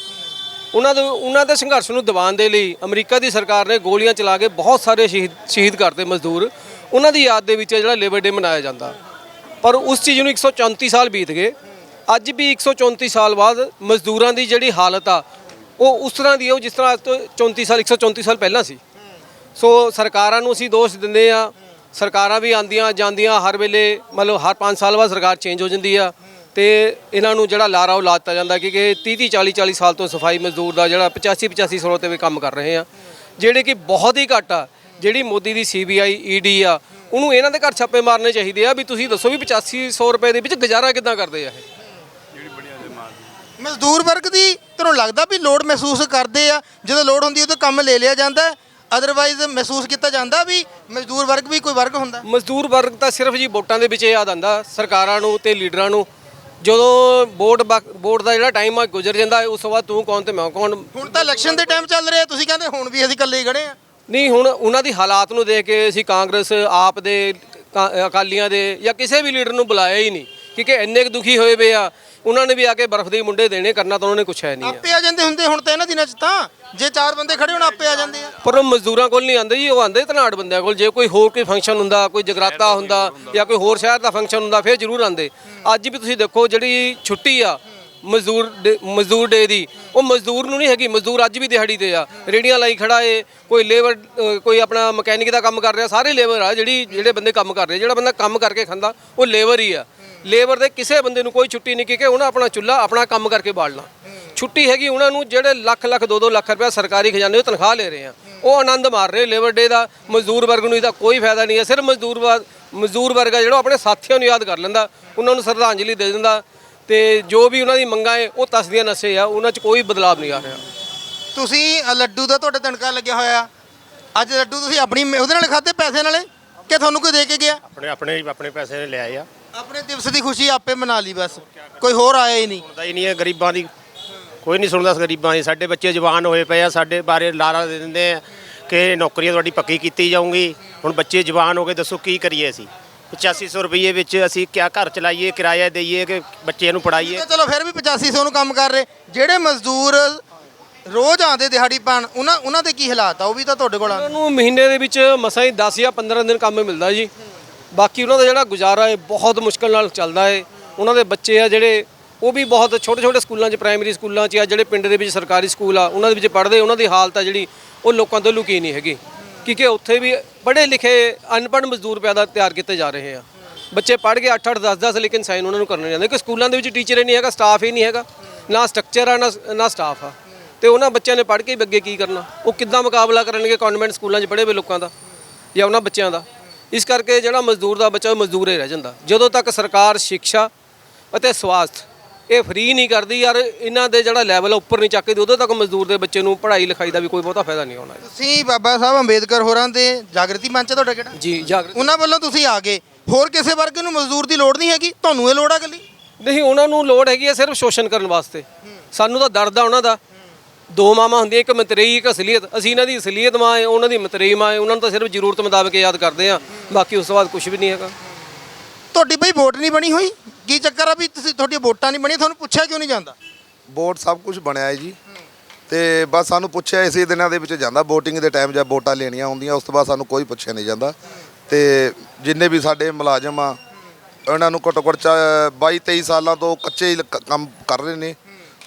[SPEAKER 5] ਉਹਨਾਂ ਦੇ ਉਹਨਾਂ ਦੇ ਸੰਘਰਸ਼ ਨੂੰ ਦਬਾਉਣ ਦੇ ਲਈ ਅਮਰੀਕਾ ਦੀ ਸਰਕਾਰ ਨੇ ਗੋਲੀਆਂ ਚਲਾ ਕੇ ਬਹੁਤ ਸਾਰੇ ਸ਼ਹੀਦ ਸ਼ਹੀਦ ਕਰਤੇ ਮਜ਼ਦੂਰ। ਉਹਨਾਂ ਦੀ ਯਾਦ ਦੇ ਵਿੱਚ ਇਹ ਜਿਹੜਾ ਲੇਬਰ ਡੇ ਮਨਾਇਆ ਜਾਂਦਾ। ਪਰ ਉਸ ਚੀਜ਼ ਨੂੰ 134 ਸਾਲ ਬੀਤ ਗਏ। ਅੱਜ ਵੀ 134 ਸਾਲ ਬਾਅਦ ਮਜ਼ਦੂਰਾਂ ਦੀ ਜਿਹੜੀ ਹਾਲਤ ਆ, ਉਹ ਉਸ ਤਰ੍ਹਾਂ ਦੀ ਹੈ ਉਹ ਜਿਸ ਤਰ੍ਹਾਂ ਅੱਜ ਤੋਂ 34 ਸਾਲ 134 ਸਾਲ ਪਹਿਲਾਂ ਸੀ। ਸੋ ਸਰਕਾਰਾਂ ਨੂੰ ਅਸੀਂ ਦੋਸ਼ ਦਿੰਦੇ ਆ, ਸਰਕਾਰਾਂ ਵੀ ਆਂਦੀਆਂ ਜਾਂਦੀਆਂ ਹਰ ਵੇਲੇ, ਮਤਲਬ ਹਰ 5 ਸਾਲ ਬਾਅਦ ਸਰਕਾਰ ਚੇਂਜ ਹੋ ਜਾਂਦੀ ਆ ਤੇ ਇਹਨਾਂ ਨੂੰ ਜਿਹੜਾ ਲਾਰਾ ਉਹ ਲਾ ਦਿੱਤਾ ਜਾਂਦਾ ਕਿ ਇਹ 30 30 40 40 ਸਾਲ ਤੋਂ ਸਫ਼ਾਈ ਮਜ਼ਦੂਰ ਦਾ ਜਿਹੜਾ 85 85 ਸਾਲ ਤੇ ਵੀ ਕੰਮ ਕਰ ਰਹੇ ਆ। ਜਿਹੜੇ ਕਿ ਬਹੁਤ ਹੀ ਘੱਟ ਆ, ਜਿਹੜੀ ਮੋਦੀ ਦੀ ਸੀਬੀਆਈ ਈਡੀ ਆ ਉਹਨੂੰ ਇਹਨਾਂ ਦੇ ਘਰ ਛਾਪੇ ਮਾਰਨੇ ਚਾਹੀਦੇ ਆ ਵੀ ਤੁਸੀਂ ਦੱਸੋ ਵੀ 8500 ਰੁਪਏ ਦੇ ਵਿੱਚ ਗੁਜ਼ਾਰਾ ਕਿੱਦਾਂ ਕਰਦੇ ਆ ਇਹ?
[SPEAKER 1] ਮਜ਼ਦੂਰ ਵਰਗ ਦੀ ਤੁਹਾਨੂੰ ਲੱਗਦਾ ਵੀ ਲੋੜ ਮਹਿਸੂਸ ਕਰਦੇ ਆ? ਜਦੋਂ ਲੋੜ ਹੁੰਦੀ ਉਦੋਂ ਕੰਮ ਲੈ ਲਿਆ ਜਾਂਦਾ ਅਦਰਵਾਈਜ਼ ਮਹਿਸੂਸ ਕੀਤਾ ਜਾਂਦਾ ਵੀ ਮਜ਼ਦੂਰ ਵਰਗ ਵੀ ਕੋਈ ਵਰਗ ਹੁੰਦਾ
[SPEAKER 5] ਮਜ਼ਦੂਰ ਵਰਗ ਤਾਂ ਸਿਰਫ ਜੀ ਵੋਟਾਂ ਦੇ ਵਿੱਚ ਇਹ ਯਾਦ ਆਂਦਾ ਸਰਕਾਰਾਂ ਨੂੰ ਤੇ ਲੀਡਰਾਂ ਨੂੰ। ਜਦੋਂ ਵੋਟ ਵੋਟ ਦਾ ਜਿਹੜਾ ਟਾਈਮ ਆ ਗੁਜ਼ਰ ਜਾਂਦਾ ਉਸ ਤੋਂ ਬਾਅਦ ਤੂੰ ਕੌਣ ਤੇ ਮੈਂ ਕੌਣ?
[SPEAKER 1] ਹੁਣ ਤਾਂ ਇਲੈਕਸ਼ਨ ਦੇ ਟਾਈਮ ਚੱਲ ਰਿਹਾ ਤੁਸੀਂ ਕਹਿੰਦੇ ਹੁਣ ਵੀ ਅਸੀਂ ਇਕੱਲੇ ਹੀ ਖੜੇ ਆ।
[SPEAKER 5] ਨਹੀਂ ਹੁਣ ਉਹਨਾਂ ਦੀ ਹਾਲਾਤ ਨੂੰ ਦੇਖ ਕੇ ਅਸੀਂ ਕਾਂਗਰਸ ਆਪ ਦੇ ਕਾ- ਅਕਾਲੀਆਂ ਦੇ ਜਾਂ ਕਿਸੇ ਵੀ ਲੀਡਰ ਨੂੰ ਬੁਲਾਇਆ ਹੀ ਨਹੀਂ ਕਿਉਂਕਿ ਇੰਨੇ ਕੁ ਦੁਖੀ ਹੋਏ ਪਏ ਆ। ਉਹਨਾਂ ਨੇ ਵੀ ਆ ਕੇ ਬਰਫ਼ ਦੇ ਮੁੰਡੇ ਦੇਣੇ ਕਰਨਾ ਤਾਂ ਉਹਨਾਂ ਨੇ ਕੁਛ ਹੈ ਨਹੀਂ ਆ।
[SPEAKER 1] ਆਪੇ ਆ ਜਾਂਦੇ ਹੁੰਦੇ ਹੁਣ ਤਾਂ ਇਹਨਾਂ ਦਿਨਾਂ 'ਚ ਤਾਂ ਜੇ ਚਾਰ ਬੰਦੇ ਖੜੇ ਹੋਣ ਆਪੇ ਆ ਜਾਂਦੇ ਆ।
[SPEAKER 5] ਪਰ ਉਹ ਮਜ਼ਦੂਰਾਂ ਕੋਲ ਨਹੀਂ ਆਉਂਦੇ ਜੀ ਉਹ ਆਉਂਦੇ ਧਨਾੜ ਬੰਦਿਆਂ ਕੋਲ। ਜੇ ਕੋਈ ਹੋਰ ਕੋਈ ਫੰਕਸ਼ਨ ਹੁੰਦਾ ਕੋਈ ਜਗਰਾਤਾ ਹੁੰਦਾ ਜਾਂ ਕੋਈ ਹੋਰ ਸ਼ਹਿਰ ਦਾ ਫੰਕਸ਼ਨ ਹੁੰਦਾ ਫਿਰ ਜ਼ਰੂਰ ਆਉਂਦੇ। ਅੱਜ ਵੀ ਤੁਸੀਂ ਦੇਖੋ ਜਿਹੜੀ ਛੁੱਟੀ ਆ ਮਜ਼ਦੂਰ ਡੇ- ਮਜ਼ਦੂਰ ਡੇ ਦੀ। ਉਹ ਮਜ਼ਦੂਰ ਨੂੰ ਨਹੀਂ ਹੈਗੀ, ਮਜ਼ਦੂਰ ਅੱਜ ਵੀ ਦਿਹਾੜੀ ਤੇ ਆ। ਰੇੜੀਆਂ ਲਾਈ ਖੜਾ ਏ, ਕੋਈ ਲੇਬਰ ਕੋਈ ਆਪਣਾ ਮਕੈਨਿਕ ਦਾ ਕੰਮ ਕਰ ਰਿਹਾ, ਸਾਰੇ ਲੇਬਰ ਆ, ਜਿਹੜੀ, ਜਿਹੜੇ ਬੰਦੇ ਕੰਮ ਕਰ ਰਹੇ। ਜਿਹੜਾ ਬੰਦਾ ਕੰਮ ਕਰਕੇ ਖਾਂਦਾ, ਉਹ ਲੇਬਰ ਹੀ ਆ। ਲੇਬਰ ਦੇ ਕਿਸੇ ਬੰਦੇ ਨੂੰ ਕੋਈ ਛੁੱਟੀ ਨਹੀਂ ਕਿ ਉਹਨਾਂ ਆਪਣਾ ਚੁੱਲ੍ਹਾ, ਆਪਣਾ ਕੰਮ ਕਰਕੇ ਬਾਲਣਾ। ਛੁੱਟੀ ਹੈਗੀ ਉਹਨਾਂ ਨੂੰ, ਜਿਹੜੇ ਲੱਖ ਲੱਖ 2-2 ਲੱਖ ਰੁਪਏ ਸਰਕਾਰੀ ਖਜ਼ਾਨੇ ਤੋਂ ਤਨਖਾਹ ਲੈ ਰਹੇ ਆ। ਉਹ ਆਨੰਦ ਮਾਰ ਰਹੇ ਲੇਬਰ ਡੇ ਦਾ, ਮਜ਼ਦੂਰ ਵਰਗ ਨੂੰ ਇਹਦਾ ਕੋਈ ਫਾਇਦਾ ਨਹੀਂ ਹੈ। ਸਿਰਫ ਮਜ਼ਦੂਰ ਵਰ- ਮਜ਼ਦੂਰ ਵਰਗ ਆ ਜਿਹੜਾ ਆਪਣੇ ਸਾਥੀਆਂ ਨੂੰ ਯਾਦ ਕਰ ਲੈਂਦਾ, ਉਹਨਾਂ ਨੂੰ ਸ਼ਰਧਾਂਜਲੀ ਦੇ ਦਿੰਦਾ। ਤੇ ਜੋ ਵੀ ਉਹਨਾਂ ਦੀ ਮੰਗਾਂ ਹੈ ਉਹ ਤਸਦੀਆਂ ਨਸੇ ਆ ਉਹਨਾਂ 'ਚ ਕੋਈ ਬਦਲਾਵ ਨਹੀਂ ਆ ਰਿਹਾ।
[SPEAKER 1] ਤੁਸੀਂ ਲੱਡੂ ਦਾ ਤੁਹਾਡੇ ਤਣਕਾ ਲੱਗਿਆ ਹੋਇਆ। ਅੱਜ ਲੱਡੂ ਤੁਸੀਂ ਆਪਣੀ ਉਹਦੇ ਨਾਲ ਖਾਦੇ ਪੈਸੇ ਨਾਲੇ? ਕਿ ਤੁਹਾਨੂੰ ਕੋਈ ਦੇ ਕੇ ਗਿਆ?
[SPEAKER 7] ਆਪਣੇ ਆਪਣੇ ਆਪਣੇ ਪੈਸੇ ਨੇ ਲਿਆਏ ਆ।
[SPEAKER 1] ਆਪਣੇ ਦਿਵਸ ਦੀ ਖੁਸ਼ੀ ਆਪੇ ਮਨਾ ਲਈ ਬਸ। ਕੋਈ ਹੋਰ ਆਇਆ ਹੀ ਨਹੀਂ।
[SPEAKER 7] ਸੁਣਦਾ ਹੀ ਨਹੀਂ ਹੈ ਗਰੀਬਾਂ ਦੀ। ਕੋਈ ਨਹੀਂ ਸੁਣਦਾ ਗਰੀਬਾਂ ਦੀ। ਸਾਡੇ ਬੱਚੇ ਜਵਾਨ ਹੋਏ ਪਏ ਆ ਸਾਡੇ ਬਾਰੇ ਲਾਰਾ ਦੇ ਦਿੰਦੇ ਆ ਕਿ ਨੌਕਰੀਆਂ ਤੁਹਾਡੀ ਪੱਕੀ ਕੀਤੀ ਜਾਊਗੀ। ਹੁਣ ਬੱਚੇ ਜਵਾਨ ਹੋ ਗਏ ਦੱਸੋ ਕੀ ਕਰੀਏ ਅਸੀਂ? 8500 ਰੁਪਏ ਵਿੱਚ ਅਸੀਂ ਕਿਆ ਘਰ ਚਲਾਈਏ ਕਿਰਾਇਆ ਦੇਈਏ ਕਿ ਬੱਚੇ ਨੂੰ ਪੜਾਈਏ
[SPEAKER 1] ਤਾਂ ਚਲੋ ਫਿਰ ਵੀ 8500 ਨੂੰ ਕੰਮ ਕਰ ਰਹੇ। ਜਿਹੜੇ ਮਜ਼ਦੂਰ ਰੋਜ਼ ਆਉਂਦੇ ਦਿਹਾੜੀ ਪਾਣ ਉਹਨਾਂ ਉਹਨਾਂ ਦੇ ਕੀ ਹਾਲਾਤ ਆ? ਉਹ ਵੀ ਤਾਂ ਤੁਹਾਡੇ ਕੋਲ ਆ।
[SPEAKER 5] ਉਹਨਾਂ ਨੂੰ ਮਹੀਨੇ ਦੇ ਵਿੱਚ ਮਸਾਂ ਹੀ 10 ਜਾਂ 15 ਦਿਨ ਕੰਮ ਮਿਲਦਾ ਜੀ। ਬਾਕੀ ਉਹਨਾਂ ਦਾ ਜਿਹੜਾ ਗੁਜ਼ਾਰਾ ਹੈ ਬਹੁਤ ਮੁਸ਼ਕਲ ਨਾਲ ਚੱਲਦਾ ਹੈ। ਉਹਨਾਂ ਦੇ ਬੱਚੇ ਆ ਜਿਹੜੇ ਉਹ ਵੀ ਬਹੁਤ ਛੋਟੇ ਛੋਟੇ ਸਕੂਲਾਂ 'ਚ ਪ੍ਰਾਇਮਰੀ ਸਕੂਲਾਂ 'ਚ ਆ ਜਿਹੜੇ ਪਿੰਡ ਦੇ ਵਿੱਚ ਸਰਕਾਰੀ ਸਕੂਲ ਆ ਉਹਨਾਂ ਦੇ ਵਿੱਚ ਪੜ੍ਹਦੇ ਉਹਨਾਂ ਦੀ ਹਾਲਤ ਆ ਜਿਹੜੀ ਉਹ ਲੋਕਾਂ ਤੋਂ ਲੁਕੀ ਨਹੀਂ ਹੈਗੀ। ਕਿਉਂਕਿ ਉੱਥੇ ਵੀ ਪੜ੍ਹੇ ਲਿਖੇ ਅਨਪੜ੍ਹ ਮਜ਼ਦੂਰ ਪੈਦਾ ਤਿਆਰ ਕੀਤੇ ਜਾ ਰਹੇ ਆ। ਬੱਚੇ ਪੜ੍ਹ ਕੇ 8 8 10 10 ਲੇਕਿਨ ਸਾਈਨ ਉਹਨਾਂ ਨੂੰ ਕਰਨੇ ਜਾਂਦੇ। ਕਿ ਸਕੂਲਾਂ ਦੇ ਵਿੱਚ ਟੀਚਰ ਹੀ ਨਹੀਂ ਹੈਗਾ, ਸਟਾਫ ਹੀ ਨਹੀਂ ਹੈਗਾ। ਨਾ ਸਟਰਕਚਰ ਆ, ਨਾ ਨਾ ਸਟਾਫ ਆ। ਤੇ ਉਹਨਾਂ ਬੱਚਿਆਂ ਨੇ ਪੜ੍ਹ ਕੇ ਵੀ ਅੱਗੇ ਕੀ ਕਰਨਾ? ਉਹ ਕਿੱਦਾਂ ਮੁਕਾਬਲਾ ਕਰਨਗੇ ਕਨਵੈਂਟ ਸਕੂਲਾਂ 'ਚ ਪੜ੍ਹੇ ਹੋਏ ਲੋਕਾਂ ਦਾ ਜਾਂ ਉਹਨਾਂ ਬੱਚਿਆਂ ਦਾ? ਇਸ ਕਰਕੇ ਜਿਹੜਾ ਮਜ਼ਦੂਰ ਦਾ ਬੱਚਾ ਉਹ ਮਜ਼ਦੂਰ ਹੀ ਰਹਿ ਜਾਂਦਾ। ਜਦੋਂ ਤੱਕ ਸਰਕਾਰ, ਸਿੱਖਿਆ ਅਤੇ ਸਵਾਸਥ ਇਹ ਫ੍ਰੀ ਨਹੀਂ ਕਰਦੀ ਯਾਰ ਇਹਨਾਂ ਦੇ ਜਿਹੜਾ ਲੈਵਲ ਉੱਪਰ ਨਹੀਂ ਚੱਕਦੀ ਉਦੋਂ ਤੱਕ ਮਜ਼ਦੂਰ ਦੇ ਬੱਚੇ ਨੂੰ ਪੜ੍ਹਾਈ ਲਿਖਾਈ ਦਾ ਵੀ ਕੋਈ ਬਹੁਤਾ ਫਾਇਦਾ ਨਹੀਂ ਹੋਣਾ।
[SPEAKER 1] ਤੁਸੀਂ ਬਾਬਾ ਸਾਹਿਬ ਅੰਬੇਦਕਰ ਹੋਰਾਂ ਦੇ ਜਾਗਰਤੀ ਮੰਚ ਆ ਤੁਹਾਡਾ ਕਿਹੜਾ?
[SPEAKER 5] ਜੀ ਜਾਗਰਤ।
[SPEAKER 1] ਉਹਨਾਂ ਵੱਲੋਂ ਤੁਸੀਂ ਆ ਗਏ। ਹੋਰ ਕਿਸੇ ਵਰਗ ਨੂੰ ਮਜ਼ਦੂਰ ਦੀ ਲੋੜ ਨਹੀਂ ਹੈਗੀ? ਤੁਹਾਨੂੰ ਇਹ ਲੋੜ ਆ ਗੱਲੀ
[SPEAKER 5] ਨਹੀਂ ਉਹਨਾਂ ਨੂੰ ਲੋੜ ਹੈਗੀ ਹੈ ਸਿਰਫ ਸ਼ੋਸ਼ਣ ਕਰਨ ਵਾਸਤੇ। ਸਾਨੂੰ ਤਾਂ ਦਰਦ ਆ ਉਹਨਾਂ ਦਾ। ਦੋ ਮਾਮਾ ਹੁੰਦੀਆਂ ਇੱਕ ਮਤਰੇਈ ਇੱਕ ਅਸਲੀਅਤ। ਅਸੀਂ ਇਹਨਾਂ ਦੀ ਅਸਲੀਅਤ ਮਾਂ ਹੈ ਉਹਨਾਂ ਦੀ ਮਤਰੇਈ ਮਾਂ ਹੈ। ਉਹਨਾਂ ਨੂੰ ਤਾਂ ਸਿਰਫ ਜ਼ਰੂਰਤ ਮੁਤਾਬਕ ਯਾਦ ਕਰਦੇ ਆ ਬਾਕੀ ਉਸ ਤੋਂ ਬਾਅਦ ਕੁਝ ਵੀ ਨਹੀਂ ਹੈਗਾ।
[SPEAKER 1] ਤੁਹਾਡੀ ਬਈ ਵੋਟ ਨਹੀਂ ਬਣੀ ਹੋਈ? ਕੀ ਚੱਕਰ ਆ ਵੀ ਤੁਸੀਂ ਤੁਹਾਡੀਆਂ ਵੋਟਾਂ ਨਹੀਂ ਬਣੀਆਂ, ਤੁਹਾਨੂੰ ਪੁੱਛਿਆ ਕਿਉਂ ਨਹੀਂ ਜਾਂਦਾ?
[SPEAKER 9] ਵੋਟ ਸਭ ਕੁਝ ਬਣਿਆ ਹੈ ਜੀ। ਤੇ ਬਸ ਸਾਨੂੰ ਪੁੱਛਿਆ ਇਸੇ ਦਿਨਾਂ ਦੇ ਵਿੱਚ ਜਾਂਦਾ VOTING ਦੇ ਟਾਈਮ ਜਾਂ ਵੋਟਾਂ ਲੈਣੀਆਂ ਹੁੰਦੀਆਂ, ਉਸ ਤੋਂ ਬਾਅਦ ਸਾਨੂੰ ਕੋਈ ਪੁੱਛਿਆ ਨਹੀਂ ਜਾਂਦਾ। ਤੇ ਜਿੰਨੇ ਵੀ ਸਾਡੇ ਮੁਲਾਜ਼ਮ ਆ ਇਹਨਾਂ ਨੂੰ ਘੱਟੋ ਘੱਟ 22 23 ਸਾਲਾਂ ਤੋਂ ਕੱਚੇ ਹੀ ਕ- ਕੰਮ ਕਰ ਰਹੇ ਨੇ।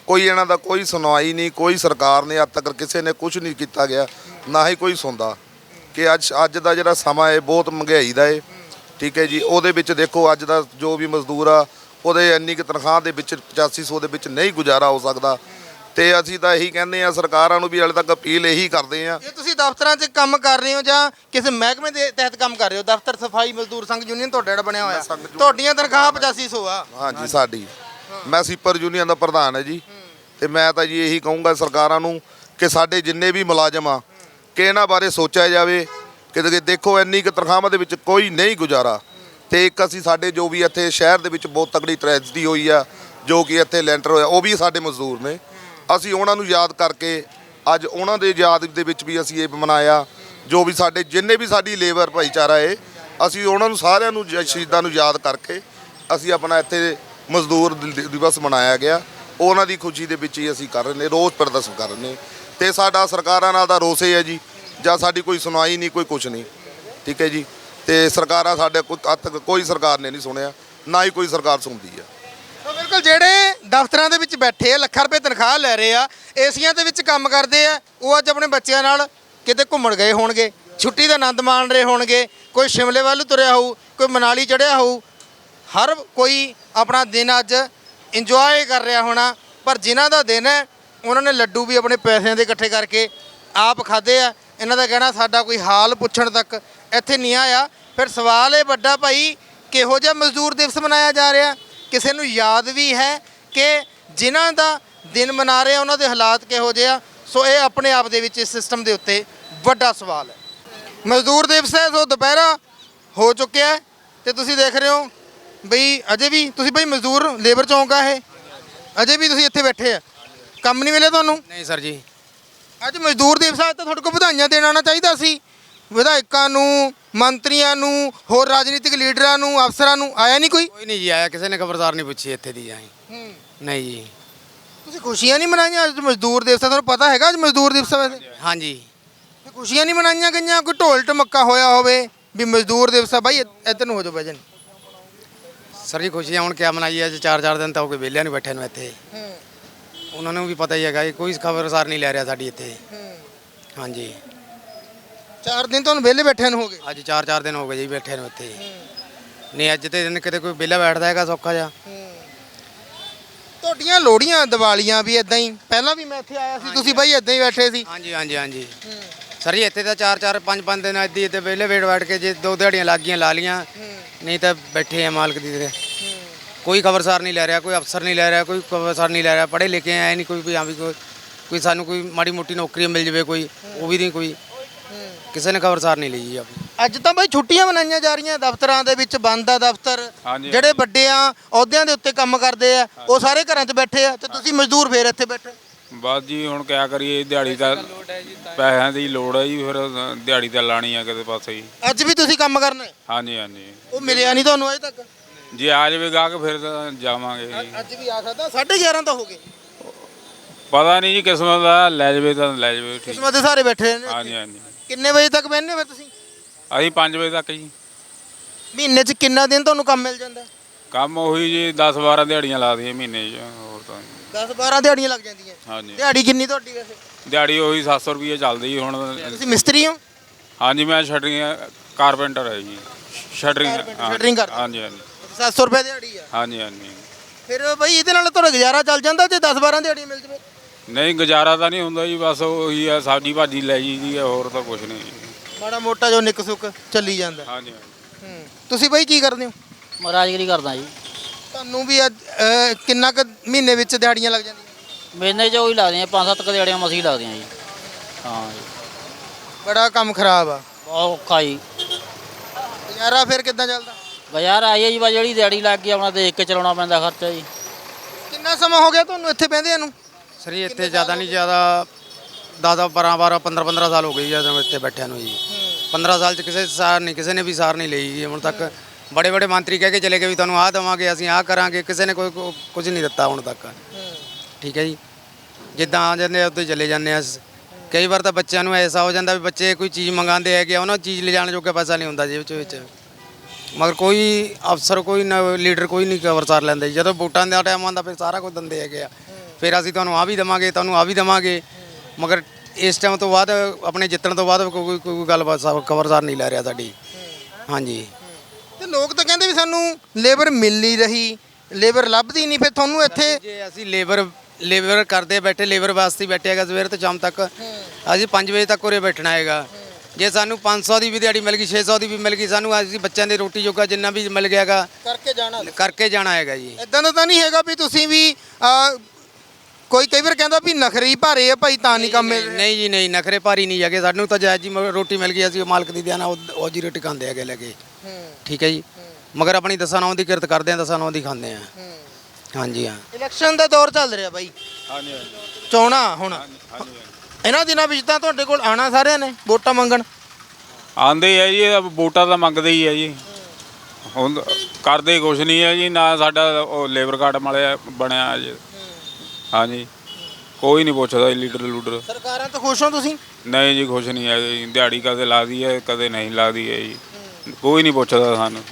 [SPEAKER 9] ਕੋਈ ਇਹਨਾਂ ਦਾ ਕੋਈ ਸੁਣਵਾਈ ਨਹੀਂ, ਕੋਈ ਸਰਕਾਰ ਨੇ ਅੱਜ ਤੱਕ ਕਿਸੇ ਨੇ ਕੁਝ ਨਹੀਂ ਕੀਤਾ ਗਿਆ, ਨਾ ਹੀ ਕੋਈ ਸੁਣਦਾ। ਕਿ ਅੱਜ ਅੱਜ ਦਾ ਜਿਹੜਾ ਸਮਾਂ ਹੈ ਬਹੁਤ ਮਹਿੰਗਾਈ ਦਾ ਹੈ ਠੀਕ ਹੈ ਜੀ ਉਹਦੇ ਵਿੱਚ ਦੇਖੋ ਅੱਜ ਦਾ ਜੋ ਵੀ ਮਜ਼ਦੂਰ ਆ ਉਹਦੇ ਇੰਨੀ ਕੁ ਤਨਖਾਹ ਦੇ ਵਿੱਚ 8500 ਦੇ ਵਿੱਚ ਨਹੀਂ ਗੁਜ਼ਾਰਾ ਹੋ ਸਕਦਾ। ਤੇ ਅਸੀਂ ਤਾਂ ਇਹੀ ਕਹਿੰਦੇ ਆ ਸਰਕਾਰਾਂ ਨੂੰ ਵੀ ਹਾਲੇ ਤੱਕ ਅਪੀਲ ਇਹੀ ਕਰਦੇ ਆ
[SPEAKER 1] ਇਹ ਤੁਸੀਂ ਦਫ਼ਤਰਾਂ 'ਚ ਕੰਮ ਕਰ ਰਹੇ ਹੋ ਜਾਂ ਕਿਸੇ ਮਹਿਕਮੇ ਦੇ ਤਹਿਤ ਕੰਮ ਕਰ ਰਹੇ ਹੋ? ਦਫ਼ਤਰ ਸਫ਼ਾਈ ਮਜ਼ਦੂਰ ਸੰਘ ਯੂਨੀਅਨ ਤੁਹਾਡਾ ਜਿਹੜਾ ਬਣਿਆ ਹੋਇਆ। ਤੁਹਾਡੀਆਂ ਤਨਖਾਹਾਂ 8500 ਆ।
[SPEAKER 9] ਹਾਂਜੀ ਸਾਡੀ। ਮੈਂ ਸੀਪਰ ਯੂਨੀਅਨ ਦਾ ਪ੍ਰਧਾਨ ਹੈ ਜੀ। ਤੇ ਮੈਂ ਤਾਂ ਜੀ ਇਹੀ ਕਹੂੰਗਾ ਸਰਕਾਰਾਂ ਨੂੰ ਕਿ ਸਾਡੇ ਜਿੰਨੇ ਵੀ ਮੁਲਾਜ਼ਮ ਆ ਕਿ ਇਹਨਾਂ ਬਾਰੇ ਸੋਚਿਆ ਜਾਵੇ ਕਿ ਦੇਖੋ ਇੰਨੀ ਕੁ ਤਨਖਾਹਾਂ ਦੇ ਵਿੱਚ ਕੋਈ ਨਹੀਂ ਗੁਜ਼ਾਰਾ। ਤੇ ਇੱਕ ਅਸੀਂ ਸਾਡੇ ਜੋ ਵੀ ਇੱਥੇ ਸ਼ਹਿਰ ਦੇ ਵਿੱਚ ਬਹੁਤ ਤਕੜੀ ਟ੍ਰੈਜਡੀ ਹੋਈ ਆ, ਜੋ ਕਿ ਇੱਥੇ ਲੈਂਟਰ ਹੋਇਆ, ਉਹ ਵੀ ਸਾਡੇ ਮਜ਼ਦੂਰ ਨੇ। ਅਸੀਂ ਉਹਨਾਂ ਨੂੰ ਯਾਦ ਕਰਕੇ, ਅੱਜ ਉਹਨਾਂ ਦੇ ਯਾਦ ਦੇ ਵਿੱਚ ਵੀ ਅਸੀਂ ਇਹ ਮਨਾਇਆ, ਜੋ ਵੀ ਸਾਡੇ ਜਿੰਨੇ ਵੀ ਸਾਡੀ ਲੇਬਰ ਭਾਈਚਾਰਾ ਏ, ਅਸੀਂ ਉਹਨਾਂ ਨੂੰ ਸਾਰਿਆਂ ਨੂੰ ਸ਼ਹੀਦਾਂ ਨੂੰ ਯਾਦ ਕਰਕੇ ਅਸੀਂ ਆਪਣਾ ਇੱਥੇ ਮਜ਼ਦੂਰ ਦਿਵਸ ਮਨਾਇਆ ਗਿਆ। ਉਹਨਾਂ ਦੀ ਖੁਸ਼ੀ ਦੇ ਵਿੱਚ ਹੀ ਅਸੀਂ ਕਰ ਰਹੇ ਨੇ ਰੋਜ਼ ਪ੍ਰਦਰਸ਼ਨ ਕਰ ਰਹੇ ਨੇ। ਤੇ ਸਾਡਾ ਸਰਕਾਰਾਂ ਨਾਲ ਦਾ ਰੋਸ ਇਹ ਹੈ ਜੀ। ਜਾਂ ਸਾਡੀ ਕੋਈ ਸੁਣਵਾਈ ਨਹੀਂ, ਕੋਈ ਕੁਝ ਨਹੀਂ। ਠੀਕ ਹੈ ਜੀ? ਤੇ ਸਰਕਾਰਾਂ ਸਾਡੇ ਕੋਈ ਅੱਜ ਤੱਕ ਕੋਈ ਸਰਕਾਰ ਨੇ ਨਹੀਂ ਸੁਣਿਆ, ਨਾ ਹੀ ਕੋਈ ਸਰਕਾਰ ਸੁਣਦੀ ਹੈ
[SPEAKER 1] ਤਾਂ ਬਿਲਕੁਲ ਜਿਹੜੇ ਦਫ਼ਤਰਾਂ ਦੇ ਵਿੱਚ ਬੈਠੇ ਆ, ਲੱਖਾਂ ਰੁਪਏ ਤਨਖਾਹ ਲੈ ਰਹੇ ਆ, ਏਸੀਆਂ ਦੇ ਵਿੱਚ ਕੰਮ ਕਰਦੇ ਆ, ਉਹ ਅੱਜ ਆਪਣੇ ਬੱਚਿਆਂ ਨਾਲ ਕਿਤੇ ਘੁੰਮਣ ਗਏ ਹੋਣਗੇ, ਛੁੱਟੀ ਦਾ ਆਨੰਦ ਮਾਣ ਰਹੇ ਹੋਣਗੇ, ਕੋਈ ਸ਼ਿਮਲੇ ਵੱਲ ਤੁਰਿਆ ਹੋਊ, ਕੋਈ ਮਨਾਲੀ ਚੜਿਆ ਹੋਊ, ਹਰ ਕੋਈ ਆਪਣਾ ਦਿਨ ਅੱਜ ਇੰਜੋਏ ਕਰ ਰਿਹਾ ਹੋਣਾ, ਪਰ ਜਿਨ੍ਹਾਂ ਦਾ ਦਿਨ ਹੈ, ਉਹਨਾਂ ਨੇ ਲੱਡੂ ਵੀ ਆਪਣੇ ਪੈਸਿਆਂ ਦੇ ਇਕੱਠੇ ਕਰਕੇ ਆਪ ਖਾਦੇ ਆ ਇਹਨਾਂ ਦਾ ਕਹਿਣਾ ਸਾਡਾ ਕੋਈ ਹਾਲ ਪੁੱਛਣ ਤੱਕ ਇੱਥੇ ਨਹੀਂ ਆਇਆ। ਫਿਰ ਸਵਾਲ ਇਹ ਵੱਡਾ ਭਾਈ, ਕਿਹੋ ਜਿਹਾ ਮਜ਼ਦੂਰ ਦਿਵਸ ਮਨਾਇਆ ਜਾ ਰਿਹਾ? ਕਿਸੇ ਨੂੰ ਯਾਦ ਵੀ ਹੈ ਕਿ ਜਿਨ੍ਹਾਂ ਦਾ ਦਿਨ ਮਨਾ ਰਹੇ ਉਹਨਾਂ ਦੇ ਹਾਲਾਤ ਕਿਹੋ ਜਿਹੇ ਆ? ਸੋ ਇਹ ਆਪਣੇ ਆਪ ਦੇ ਵਿੱਚ ਇਸ ਸਿਸਟਮ ਦੇ ਉੱਤੇ ਵੱਡਾ ਸਵਾਲ ਹੈ। ਮਜ਼ਦੂਰ ਦਿਵਸ ਹੈ, ਸੋ ਦੁਪਹਿਰਾ ਹੋ ਚੁੱਕਿਆ ਹੈ ਤੇ ਤੁਸੀਂ ਦੇਖ ਰਹੇ ਹੋ ਬਈ ਅਜੇ ਵੀ ਤੁਸੀਂ ਬਈ ਮਜ਼ਦੂਰ ਲੇਬਰ ਚੌਂਕ ਆ ਇਹ। ਅਜੇ ਵੀ ਤੁਸੀਂ ਇੱਥੇ ਬੈਠੇ ਆ। ਕੰਮ ਨਹੀਂ ਮਿਲਿਆ ਤੁਹਾਨੂੰ?
[SPEAKER 8] ਨਹੀਂ ਸਰ ਜੀ।
[SPEAKER 1] ਅੱਜ ਮਜ਼ਦੂਰ ਦਿਵਸ ਆ ਤਾਂ ਤੁਹਾਡੇ ਕੋਲ ਵਧਾਈਆਂ ਦੇਣ ਆਉਣਾ ਚਾਹੀਦਾ ਸੀ। ਵਿਧਾਇਕਾਂ ਨੂੰ ਮੰਤਰੀਆਂ ਨੂੰ ਹੋਰ ਰਾਜਨੀਤਿਕ ਲੀਡਰਾਂ ਨੂੰ ਅਫਸਰਾਂ ਨੂੰ ਆਇਆ ਨਹੀਂ ਕੋਈ?
[SPEAKER 8] ਕੋਈ ਨਹੀਂ ਜੀ ਆਇਆ ਕਿਸੇ ਨੇ ਖਬਰਦਾਰ ਨਹੀਂ ਪੁੱਛੀ ਇੱਥੇ ਦੀ ਆਈ। ਨਹੀਂ ਜੀ।
[SPEAKER 1] ਤੁਸੀਂ ਖੁਸ਼ੀਆਂ ਨਹੀਂ ਮਨਾਈਆਂ ਅੱਜ ਮਜ਼ਦੂਰ ਦਿਵਸ ਆ ਤੁਹਾਨੂੰ ਪਤਾ ਹੈਗਾ ਅੱਜ ਮਜ਼ਦੂਰ ਦਿਵਸ ਆ ਵੈਸੇ
[SPEAKER 8] ਹਾਂਜੀ।
[SPEAKER 1] ਤੇ ਖੁਸ਼ੀਆਂ ਨਹੀਂ ਮਨਾਈਆਂ ਗਈਆਂ? ਕੋਈ ਢੋਲ ਟਮੱਕਾ ਹੋਇਆ ਹੋਵੇ ਵੀ ਮਜ਼ਦੂਰ ਦਿਵਸ ਆ ਬਾਈ ਇੱਧਰ ਨੂੰ ਹੋ ਜਾਓ ਭਜਨ
[SPEAKER 8] ਸਰ ਜੀ ਖੁਸ਼ੀਆਂ ਹੁਣ ਕਿਆ ਮਨਾਈ ਅੱਜ ਚਾਰ ਚਾਰ ਦਿਨ ਤਾਂ ਹੋ ਗਏ ਵਿਹਲਿਆਂ ਨੂੰ ਬੈਠੇ ਨੂੰ ਇੱਥੇ। ਉਹਨਾਂ ਨੂੰ ਵੀ ਪਤਾ ਹੀ ਹੈਗਾ ਜੀ ਕੋਈ ਖਬਰਸਾਰ ਨਹੀਂ ਲੈ ਰਿਹਾ ਸਾਡੀ ਇੱਥੇ। ਹਾਂਜੀ।
[SPEAKER 1] ਚਾਰ ਦਿਨ ਤੁਹਾਨੂੰ ਵਿਹਲੇ ਬੈਠਿਆਂ ਨੂੰ ਹੋ ਗਏ?
[SPEAKER 8] ਅੱਜ ਚਾਰ ਚਾਰ ਦਿਨ ਹੋ ਗਏ ਜੀ ਬੈਠੇ ਨੂੰ ਇੱਥੇ। ਨਹੀਂ ਅੱਜ ਤੇ ਦਿਨ ਕਿਤੇ ਕੋਈ ਵਿਹਲਾ ਬੈਠਦਾ ਹੈਗਾ ਸੌਖਾ ਜਿਹਾ।
[SPEAKER 1] ਤੁਹਾਡੀਆਂ ਲੋੜੀਆਂ ਦੀਵਾਲੀਆਂ ਵੀ ਇਦਾਂ ਹੀ। ਪਹਿਲਾਂ ਵੀ ਮੈਂ ਇੱਥੇ ਆਇਆ ਸੀ ਤੁਸੀਂ ਬਾਈ ਇਦਾਂ ਹੀ ਬੈਠੇ ਸੀ।
[SPEAKER 8] ਹਾਂਜੀ ਹਾਂਜੀ ਹਾਂਜੀ। ਸਰ ਜੀ ਇੱਥੇ ਤਾਂ ਚਾਰ ਚਾਰ ਪੰਜ ਪੰਜ ਦਿਨ ਇੱਦੀ ਇੱਥੇ ਵਿਹਲੇ ਬੈਠ ਬੈਠ ਕੇ ਜੇ ਦੋ ਦਿਹਾੜੀਆਂ ਲੱਗ ਗਈਆਂ ਲਾ ਲੀਆਂ ਨਹੀਂ ਤਾਂ ਬੈਠੇ ਆ ਮਾਲਕ ਦੀ ਤੇ। ਕੋਈ ਖਬਰਸਾਰ ਨਹੀਂ ਲੈ ਰਿਹਾ ਕੋਈ ਅਫਸਰ ਨਹੀਂ ਲੈ ਰਿਹਾ ਕੋਈ ਖਬਰਸਾਰ ਨਹੀਂ ਲੈ ਰਿਹਾ ਪੜ੍ਹੇ ਲਿਖੇ ਆਏ ਨਹੀਂ ਕੋਈ ਵੀ ਹਾਂ ਵੀ ਕੋਈ ਕੋਈ ਸਾਨੂੰ ਕੋਈ ਮਾੜੀ ਮੋਟੀ ਨੌਕਰੀ ਮਿਲ ਜਵੇ ਕੋਈ ਉਹ ਵੀ ਨਹੀਂ ਕੋਈ। ਕਿਸੇ ਨੇ ਖਬਰਸਾਰ ਨਹੀਂ ਲਈ ਜੀ ਆਪਣੀ।
[SPEAKER 1] ਅੱਜ ਤਾਂ ਬਾਈ ਛੁੱਟੀਆਂ ਮਨਾਈਆਂ ਜਾ ਰਹੀਆਂ ਦਫ਼ਤਰਾਂ ਦੇ ਵਿੱਚ ਬੰਦ ਆ ਦਫ਼ਤਰ
[SPEAKER 4] ਹਾਂਜੀ।
[SPEAKER 1] ਜਿਹੜੇ ਵੱਡੇ ਆ ਅਹੁਦਿਆਂ ਦੇ ਉੱਤੇ ਕੰਮ ਕਰਦੇ ਆ ਉਹ ਸਾਰੇ ਘਰਾਂ 'ਚ ਬੈਠੇ ਆ ਤੇ ਤੁਸੀਂ ਮਜ਼ਦੂਰ ਫੇਰ ਇੱਥੇ ਬੈਠੇ।
[SPEAKER 10] ਬਸ ਜੀ ਹੁਣ ਕਿਆ ਕਰੀਏ ਦਿਹਾੜੀ ਤਾਂ ਪੈਸਿਆਂ ਦੀ ਲੋੜ ਹੈ ਜੀ ਫਿਰ ਦਿਹਾੜੀ ਤਾਂ ਲਾਣੀ ਆ ਕਿਤੇ ਪਾਸੇ ਜੀ
[SPEAKER 1] ਅੱਜ ਵੀ ਤੁਸੀਂ ਕੰਮ ਕਰਨਾ ਹੈ?
[SPEAKER 10] ਹਾਂਜੀ ਹਾਂਜੀ।
[SPEAKER 1] ਉਹ ਮਿਲਿਆ ਨਹੀਂ ਤੁਹਾਨੂੰ ਅਜੇ ਤੱਕ?
[SPEAKER 10] ਜੇ ਆ ਜਾਵੇ ਗਾਹਕ ਫਿਰ ਤਾਂ ਜਾਵਾਂਗੇ ਜੀ।
[SPEAKER 1] ਅੱਜ ਵੀ ਆ ਸਕਦਾ? 11:30 ਤਾਂ ਹੋ ਗਏ।
[SPEAKER 10] ਪਤਾ ਨਹੀਂ ਜੀ ਕਿਸਮਤ ਦਾ ਲੈ ਜਾਵੇ ਤਾਂ ਲੈ ਜਾਵੇ ਠੀਕ।
[SPEAKER 1] ਕਿਸਮਤ ਦੇ ਸਾਰੇ ਬੈਠੇ ਨੇ
[SPEAKER 10] ਹਾਂਜੀ ਹਾਂਜੀ।
[SPEAKER 1] ਕਿੰਨੇ ਵਜੇ ਤੱਕ ਬਹਿੰਦੇ ਹੋ ਤੁਸੀਂ?
[SPEAKER 10] ਅਸੀਂ 5 ਵਜੇ ਤੱਕ ਜੀ।
[SPEAKER 1] ਮਹੀਨੇ 'ਚ ਕਿੰਨਾ ਦਿਨ ਤੁਹਾਨੂੰ ਕੰਮ ਮਿਲ ਜਾਂਦਾ?
[SPEAKER 10] ਕੰਮ ਉਹੀ ਜੀ 10 12 ਦਿਹਾੜੀਆਂ ਲਾ ਦਈਏ ਮਹੀਨੇ 'ਚ ਹੋਰ ਤਾਂ ਨਹੀਂ।
[SPEAKER 1] 10 12 ਦਿਹਾੜੀਆਂ ਲੱਗ ਜਾਂਦੀਆਂ।
[SPEAKER 10] ਹਾਂਜੀ।
[SPEAKER 1] ਦਿਹਾੜੀ ਕਿੰਨੀ ਤੁਹਾਡੀ ਵੈਸੇ?
[SPEAKER 10] ਦਿਹਾੜੀ ਉਹੀ 700 ਰੁਪਏ ਚੱਲਦੀ ਜੀ ਹੁਣ।
[SPEAKER 1] ਤੁਸੀਂ ਮਿਸਤਰੀ ਹੋ?
[SPEAKER 10] ਹਾਂਜੀ ਮੈਂ ਸ਼ਟਰਿੰਗ ਕਾਰਪੈਂਟਰ ਹੈ ਜੀ। ਸ਼ਟਰਿੰਗ
[SPEAKER 1] Carpenter, shuttering ਕਰਦਾ।
[SPEAKER 10] ਹਾਂਜੀ ਹਾਂਜੀ।
[SPEAKER 1] 700 ਰੁਪਏ ਦਿਹਾੜੀ ਆ।
[SPEAKER 10] ਹਾਂਜੀ ਹਾਂਜੀ।
[SPEAKER 1] ਫਿਰ ਬਈ ਇਹਦੇ ਨਾਲ ਤੁਹਾਡਾ ਗੁਜ਼ਾਰਾ ਚੱਲ ਜਾਂਦਾ ਜੇ 10 12 ਦਿਹਾੜੀ ਮਿਲ ਜਵੇ?
[SPEAKER 10] ਨਹੀਂ ਗੁਜ਼ਾਰਾ ਤਾਂ ਨਹੀਂ ਹੁੰਦਾ ਜੀ ਬਸ ਉਹੀ ਆ ਸਾਡੀ ਭਾਜੀ ਲੈ ਜੀ ਦੀ ਆ ਹੋਰ ਤਾਂ ਕੁਝ ਨਹੀਂ। ਜੀ।
[SPEAKER 1] ਮਾੜਾ ਮੋਟਾ ਜੋ ਨਿੱਕ ਸੁੱਕ ਚੱਲੀ ਜਾਂਦਾ।
[SPEAKER 10] ਹਾਂਜੀ ਹਾਂਜੀ।
[SPEAKER 1] ਹੂੰ ਤੁਸੀਂ ਬਈ ਕੀ ਕਰਦੇ ਹੋ?
[SPEAKER 11] ਮਹਾਰਾਜਗਰੀ ਕਰਦਾ ਜੀ।
[SPEAKER 1] ਤੁਹਾਨੂੰ ਵੀ ਅੱਜ, ਅਹ, ਕਿੰਨਾ ਕੁ ਮਹੀਨੇ ਵਿੱਚ ਦਿਹਾੜੀਆਂ ਲੱਗ ਜਾਂਦੀਆਂ?
[SPEAKER 11] ਮਹੀਨੇ 'ਚ ਉਹੀ ਲੱਗਦੀਆਂ ਪੰਜ ਸੱਤ ਕਦੇੜੀਆਂ ਮਸੀ ਲੱਗਦੀਆਂ ਜੀ। ਹਾਂ ਜੀ।
[SPEAKER 1] ਬੜਾ ਕੰਮ ਖਰਾਬ ਆ।
[SPEAKER 11] ਬਹੁਤ ਔਖਾ ਜੀ।
[SPEAKER 1] ਗੁਜ਼ਾਰਾ ਫਿਰ ਕਿੱਦਾਂ ਚੱਲਦਾ?
[SPEAKER 11] ਬਾਜ਼ਾਰ ਆਈ ਹੈ ਜੀ ਬਾ ਜਿਹੜੀ ਦਿਹਾੜੀ ਲੱਗ ਗਈ ਆਪਣਾ ਦੇਖ ਕੇ ਚਲਾਉਣਾ ਪੈਂਦਾ ਖਰਚਾ ਜੀ।
[SPEAKER 1] ਕਿੰਨਾ ਸਮਾਂ ਹੋ ਗਿਆ ਤੁਹਾਨੂੰ ਇੱਥੇ ਬਹਿੰਦਿਆਂ ਨੂੰ?
[SPEAKER 8] ਸਰ ਜੀ ਇੱਥੇ ਜ਼ਿਆਦਾ ਨਹੀਂ ਜ਼ਿਆਦਾ 10 12 12 15 15 ਸਾਲ ਹੋ ਗਏ ਜੀ ਜਦੋਂ ਇੱਥੇ ਬੈਠਿਆਂ ਨੂੰ ਜੀ। 15 ਸਾਲ ਚ ਕਿਸੇ ਸਾਰ ਨਹੀਂ ਕਿਸੇ ਨੇ ਵੀ ਸਾਰ ਨਹੀਂ ਲਈ ਜੀ। ਹੁਣ ਤੱਕ ਬੜੇ ਬੜੇ ਮੰਤਰੀ ਕਹਿ ਕੇ ਚਲੇ ਗਏ ਵੀ ਤੁਹਾਨੂੰ ਆਹ ਦੇਵਾਂਗੇ ਅਸੀਂ ਆਹ ਕਰਾਂਗੇ ਕਿਸੇ ਨੇ ਕੋਈ ਕੁਝ ਨਹੀਂ ਦਿੱਤਾ ਹੁਣ ਤੱਕ। ਠੀਕ ਹੈ ਜੀ। ਜਿੱਦਾਂ ਆ ਜਾਂਦੇ ਆ ਉੱਤੇ ਚਲੇ ਜਾਂਦੇ ਆ। ਕਈ ਵਾਰ ਤਾਂ ਬੱਚਿਆਂ ਨੂੰ ਐਸਾ ਹੋ ਜਾਂਦਾ ਵੀ ਬੱਚੇ ਕੋਈ ਚੀਜ਼ ਮੰਗਾਉਂਦੇ ਹੈਗੇ ਆ, ਉਹਨਾਂ ਨੂੰ ਚੀਜ਼ ਲਿਜਾਣ ਜੋਗਾ ਪੈਸਾ ਨਹੀਂ ਹੁੰਦਾ ਜੇਬ ਚ ਵਿੱਚ। ਮਗਰ ਕੋਈ ਅਫਸਰ ਕੋਈ ਨਾ ਲੀਡਰ ਕੋਈ ਨਹੀਂ ਖਬਰਸਾਰ ਲੈਂਦਾ ਜੀ। ਜਦੋਂ ਵੋਟਾਂ ਦਾ ਟਾਈਮ ਆਉਂਦਾ ਫਿਰ ਸਾਰਾ ਕੁਝ ਦਿੰਦੇ ਹੈਗੇ ਆ। ਫਿਰ ਅਸੀਂ ਤੁਹਾਨੂੰ ਆ ਵੀ ਦੇਵਾਂਗੇ ਤੁਹਾਨੂੰ ਆ ਵੀ ਦੇਵਾਂਗੇ। ਮਗਰ ਇਸ ਟਾਈਮ ਤੋਂ ਬਾਅਦ ਆਪਣੇ ਜਿੱਤਣ ਤੋਂ ਬਾਅਦ ਕੋਈ ਕੋਈ ਗੱਲਬਾਤ ਸਾ- ਖਬਰਸਾਰ ਨਹੀਂ ਲੈ ਰਿਹਾ ਸਾਡੀ। ਹਾਂਜੀ।
[SPEAKER 1] ਤੇ ਲੋਕ ਤਾਂ ਕਹਿੰਦੇ ਵੀ ਸਾਨੂੰ ਲੇਬਰ ਮਿਲ ਨਹੀਂ ਰਹੀ ਲੇਬਰ ਲੱਭਦੀ ਨਹੀਂ। ਫਿਰ ਤੁਹਾਨੂੰ ਇੱਥੇ
[SPEAKER 8] ਜੇ ਅਸੀਂ ਲੇਬਰ ਲੇਬਰ ਕਰਦੇ ਬੈਠੇ ਲੇਬਰ ਵਾਸਤੇ ਬੈਠੇ ਹੈਗਾ ਸਵੇਰ ਤੋਂ ਸ਼ਾਮ ਤੱਕ। ਅਸੀਂ 5 ਵਜੇ ਤੱਕ ਉਰੇ ਬੈਠਣਾ ਹੈਗਾ। ਜੇ ਸਾਨੂੰ 500 ਦੀ ਵੀ ਦਿਹਾੜੀ ਮਿਲ ਗਈ 600 ਦੀ ਵੀ ਮਿਲ ਗਈ ਸਾਨੂੰ ਅਸੀਂ ਬੱਚਿਆਂ ਦੇ ਰੋਟੀ ਜੋਗਾ ਜਿੰਨਾ ਵੀ ਮਿਲ ਗਿਆਗਾ
[SPEAKER 1] ਕਰਕੇ ਜਾਣਾ।
[SPEAKER 8] ਕਰਕੇ ਜਾਣਾ ਹੈਗਾ ਜੀ।
[SPEAKER 1] ਇਦਾਂ ਦਾ ਤਾਂ ਨਹੀਂ ਹੈਗਾ ਵੀ ਤੁਸੀਂ ਵੀ ਅਹ, ਕੋਈ ਕਈ ਵਾਰ ਕਹਿੰਦਾ ਵੀ ਨਖਰੀ ਭਾਰੇ ਆ ਭਾਈ ਤਾਂ ਨਹੀਂ ਕੰਮ ਮਿਲ
[SPEAKER 8] ਨਹੀਂ ਜੀ ਨਹੀਂ ਨਖਰੇ ਭਾਰੀ ਨਹੀਂ ਹੈਗੇ। ਸਾਨੂੰ ਤਾਂ ਜਾਇਜ਼ ਜੀ ਮ- ਰੋਟੀ ਮਿਲ ਗਈ ਅਸੀਂ ਮਾਲਕ ਦੀ ਦੇਣਾ ਉਹ ਜੀ ਰੋਟੀ ਖਾਂਦੇ ਹੈਗੇ ਲੈ ਕੇ ਠੀਕ ਹੈ ਜੀ? ਮਗਰ ਆਪਣੀ ਦਸਾਂ ਨੌਂ ਦੀ ਕਿਰਤ ਕਰਦੇ ਆ ਦਸਾਂ ਨੌਂ ਦੀ ਖਾਂਦੇ ਆ। ਹਾਂਜੀ ਹਾਂ।
[SPEAKER 1] ਇਲੈਕਸ਼ਨ ਦਾ ਦੌਰ ਚੱਲ ਰਿਹਾ ਬਾਈ।
[SPEAKER 10] ਹਾਂਜੀ ਹਾਂਜੀ।
[SPEAKER 1] ਚੋਣਾ ਹੁਣ।
[SPEAKER 10] ਹਾਂਜੀ।
[SPEAKER 1] ਇਹਨਾਂ ਦਿਨਾਂ ਵਿੱਚ ਤਾਂ ਤੁਹਾਡੇ ਕੋਲ ਆਣਾ ਸਾਰਿਆਂ ਨੇ ਵੋਟਾਂ ਮੰਗਣ?
[SPEAKER 10] ਆਂਦੇ ਆ ਜੀ ਇਹ ਵੋਟਾਂ ਤਾਂ ਮੰਗਦੇ ਹੀ ਆ ਜੀ। ਹੁਣ ਕਰਦੇ ਕੁਛ ਨਹੀਂ ਹੈ ਜੀ ਨਾ ਸਾਡਾ ਉਹ ਲੇਬਰ ਕਾਰਡ ਮਿਲਿਆ ਬਣਿਆ ਜੀ। ਹਾਂਜੀ। ਕੋਈ ਨਹੀਂ ਪੁੱਛਦਾ ਲੀਡਰ ਲੂਡਰ।
[SPEAKER 1] ਸਰਕਾਰਾਂ ਤੋਂ ਖੁਸ਼ ਹੋ ਤੁਸੀਂ?
[SPEAKER 10] ਨਹੀਂ ਜੀ ਕੁਛ ਨਹੀਂ ਹੈ ਜੀ। ਦਿਹਾੜੀ ਕਦੇ ਲਾਦੀ ਹੈ ਕਦੇ ਨਹੀਂ ਲਾਦੀ ਹੈ ਜੀ। ਕੋਈ ਨਹੀਂ ਪੁੱਛਦਾ ਸਾਨੂੰ।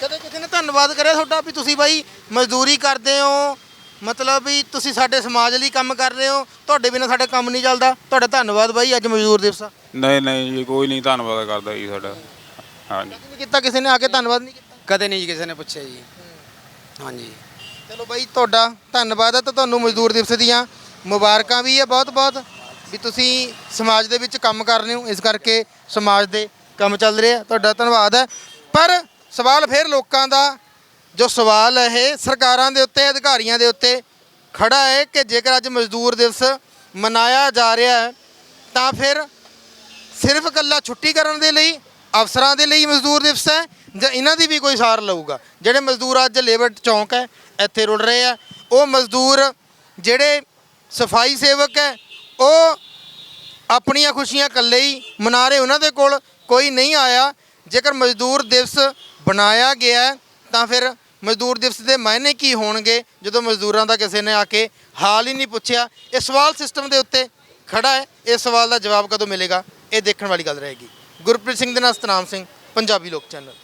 [SPEAKER 1] ਕਦੇ ਕਿਸੇ ਨੇ ਧੰਨਵਾਦ ਕਰਿਆ ਤੁਹਾਡਾ ਵੀ ਤੁਸੀਂ ਬਾਈ ਮਜ਼ਦੂਰੀ ਕਰਦੇ ਹੋ ਮਤਲਬ ਵੀ ਤੁਸੀਂ ਸਾਡੇ ਸਮਾਜ ਲਈ ਕੰਮ ਕਰ ਰਹੇ ਹੋ ਤੁਹਾਡੇ ਬਿਨਾਂ ਸਾਡਾ ਕੰਮ ਨਹੀਂ ਚੱਲਦਾ। ਤੁਹਾਡਾ ਧੰਨਵਾਦ ਬਾਈ ਅੱਜ ਮਜ਼ਦੂਰ ਦਿਵਸ ਆ।
[SPEAKER 10] ਨਹੀਂ ਨਹੀਂ ਜੀ ਕੋਈ ਨਹੀਂ ਧੰਨਵਾਦ ਕਰਦਾ ਜੀ ਸਾਡਾ। ਹਾਂਜੀ।
[SPEAKER 1] ਨਹੀਂ ਕੀਤਾ ਕਿਸੇ ਨੇ ਆ ਕੇ ਧੰਨਵਾਦ ਨਹੀਂ ਕੀਤਾ?
[SPEAKER 8] ਕਦੇ ਨਹੀਂ ਜੀ ਕਿਸੇ ਨੇ ਪੁੱਛਿਆ ਜੀ। ਹਾਂਜੀ।
[SPEAKER 1] ਚਲੋ ਬਾਈ ਤੁਹਾਡਾ ਧੰਨਵਾਦ ਹੈ ਤਾਂ ਤੁਹਾਨੂੰ ਮਜ਼ਦੂਰ ਦਿਵਸ ਦੀਆਂ ਮੁਬਾਰਕਾਂ ਵੀ ਹੈ ਬਹੁਤ ਬਹੁਤ ਵੀ ਤੁਸੀਂ ਸਮਾਜ ਦੇ ਵਿੱਚ ਕੰਮ ਕਰ ਰਹੇ ਹੋ ਇਸ ਕਰਕੇ ਸਮਾਜ ਦੇ ਕੰਮ ਚੱਲ ਰਿਹਾ ਤੁਹਾਡਾ ਧੰਨਵਾਦ ਹੈ ਪਰ ਸਵਾਲ ਫਿਰ ਲੋਕਾਂ ਦਾ ਜੋ ਸਵਾਲ ਹੈ ਇਹ ਸਰਕਾਰਾਂ ਦੇ ਉੱਤੇ, ਅਧਿਕਾਰੀਆਂ ਦੇ ਉੱਤੇ ਖੜਾ ਹੈ ਕਿ ਜੇਕਰ ਅੱਜ ਮਜ਼ਦੂਰ ਦਿਵਸ ਮਨਾਇਆ ਜਾ ਰਿਹਾ ਹੈ, ਤਾਂ ਫਿਰ ਸਿਰਫ ਇਕੱਲਾ ਛੁੱਟੀ ਕਰਨ ਦੇ ਲਈ, ਅਫਸਰਾਂ ਦੇ ਲਈ ਮਜ਼ਦੂਰ ਦਿਵਸ ਹੈ ਜਾਂ ਇਹਨਾਂ ਦੀ ਵੀ ਕੋਈ ਸਾਰ ਲਊਗਾ? ਜਿਹੜੇ ਮਜ਼ਦੂਰ ਅੱਜ ਲੇਬਰ ਚੌਂਕ ਹੈ, ਇੱਥੇ ਰੁਲ ਰਹੇ ਆ, ਉਹ ਮਜ਼ਦੂਰ ਜਿਹੜੇ ਸਫ਼ਾਈ ਸੇਵਕ ਹੈ, ਉਹ ਆਪਣੀਆਂ ਖੁਸ਼ੀਆਂ ਇਕੱਲੇ ਹੀ ਮਨਾ ਰਹੇ ਉਹਨਾਂ ਦੇ ਕੋਲ, ਕੋਈ ਨਹੀਂ ਆਇਆ। ਜੇਕਰ ਮਜ਼ਦੂਰ ਦਿਵਸ ਬਣਾਇਆ ਗਿਆ ਤਾਂ ਫਿਰ ਮਜ਼ਦੂਰ ਦਿਵਸ ਦੇ ਮਾਇਨੇ ਕੀ ਹੋਣਗੇ? ਜਦੋਂ ਮਜ਼ਦੂਰਾਂ ਦਾ ਕਿਸੇ ਨੇ ਆ ਕੇ ਹਾਲ ਹੀ ਨਹੀਂ ਪੁੱਛਿਆ, ਇਹ ਸਵਾਲ ਸਿਸਟਮ ਦੇ ਉੱਤੇ ਖੜਾ ਹੈ। ਇਹ ਸਵਾਲ ਦਾ ਜਵਾਬ ਕਦੋਂ ਮਿਲੇਗਾ? ਇਹ ਦੇਖਣ ਵਾਲੀ ਗੱਲ ਰਹੇਗੀ। ਗੁਰਪ੍ਰੀਤ ਸਿੰਘ ਦੇ ਨਾਲ ਸਤਨਾਮ ਸਿੰਘ, ਪੰਜਾਬੀ ਲੋਕ ਚੈਨਲ।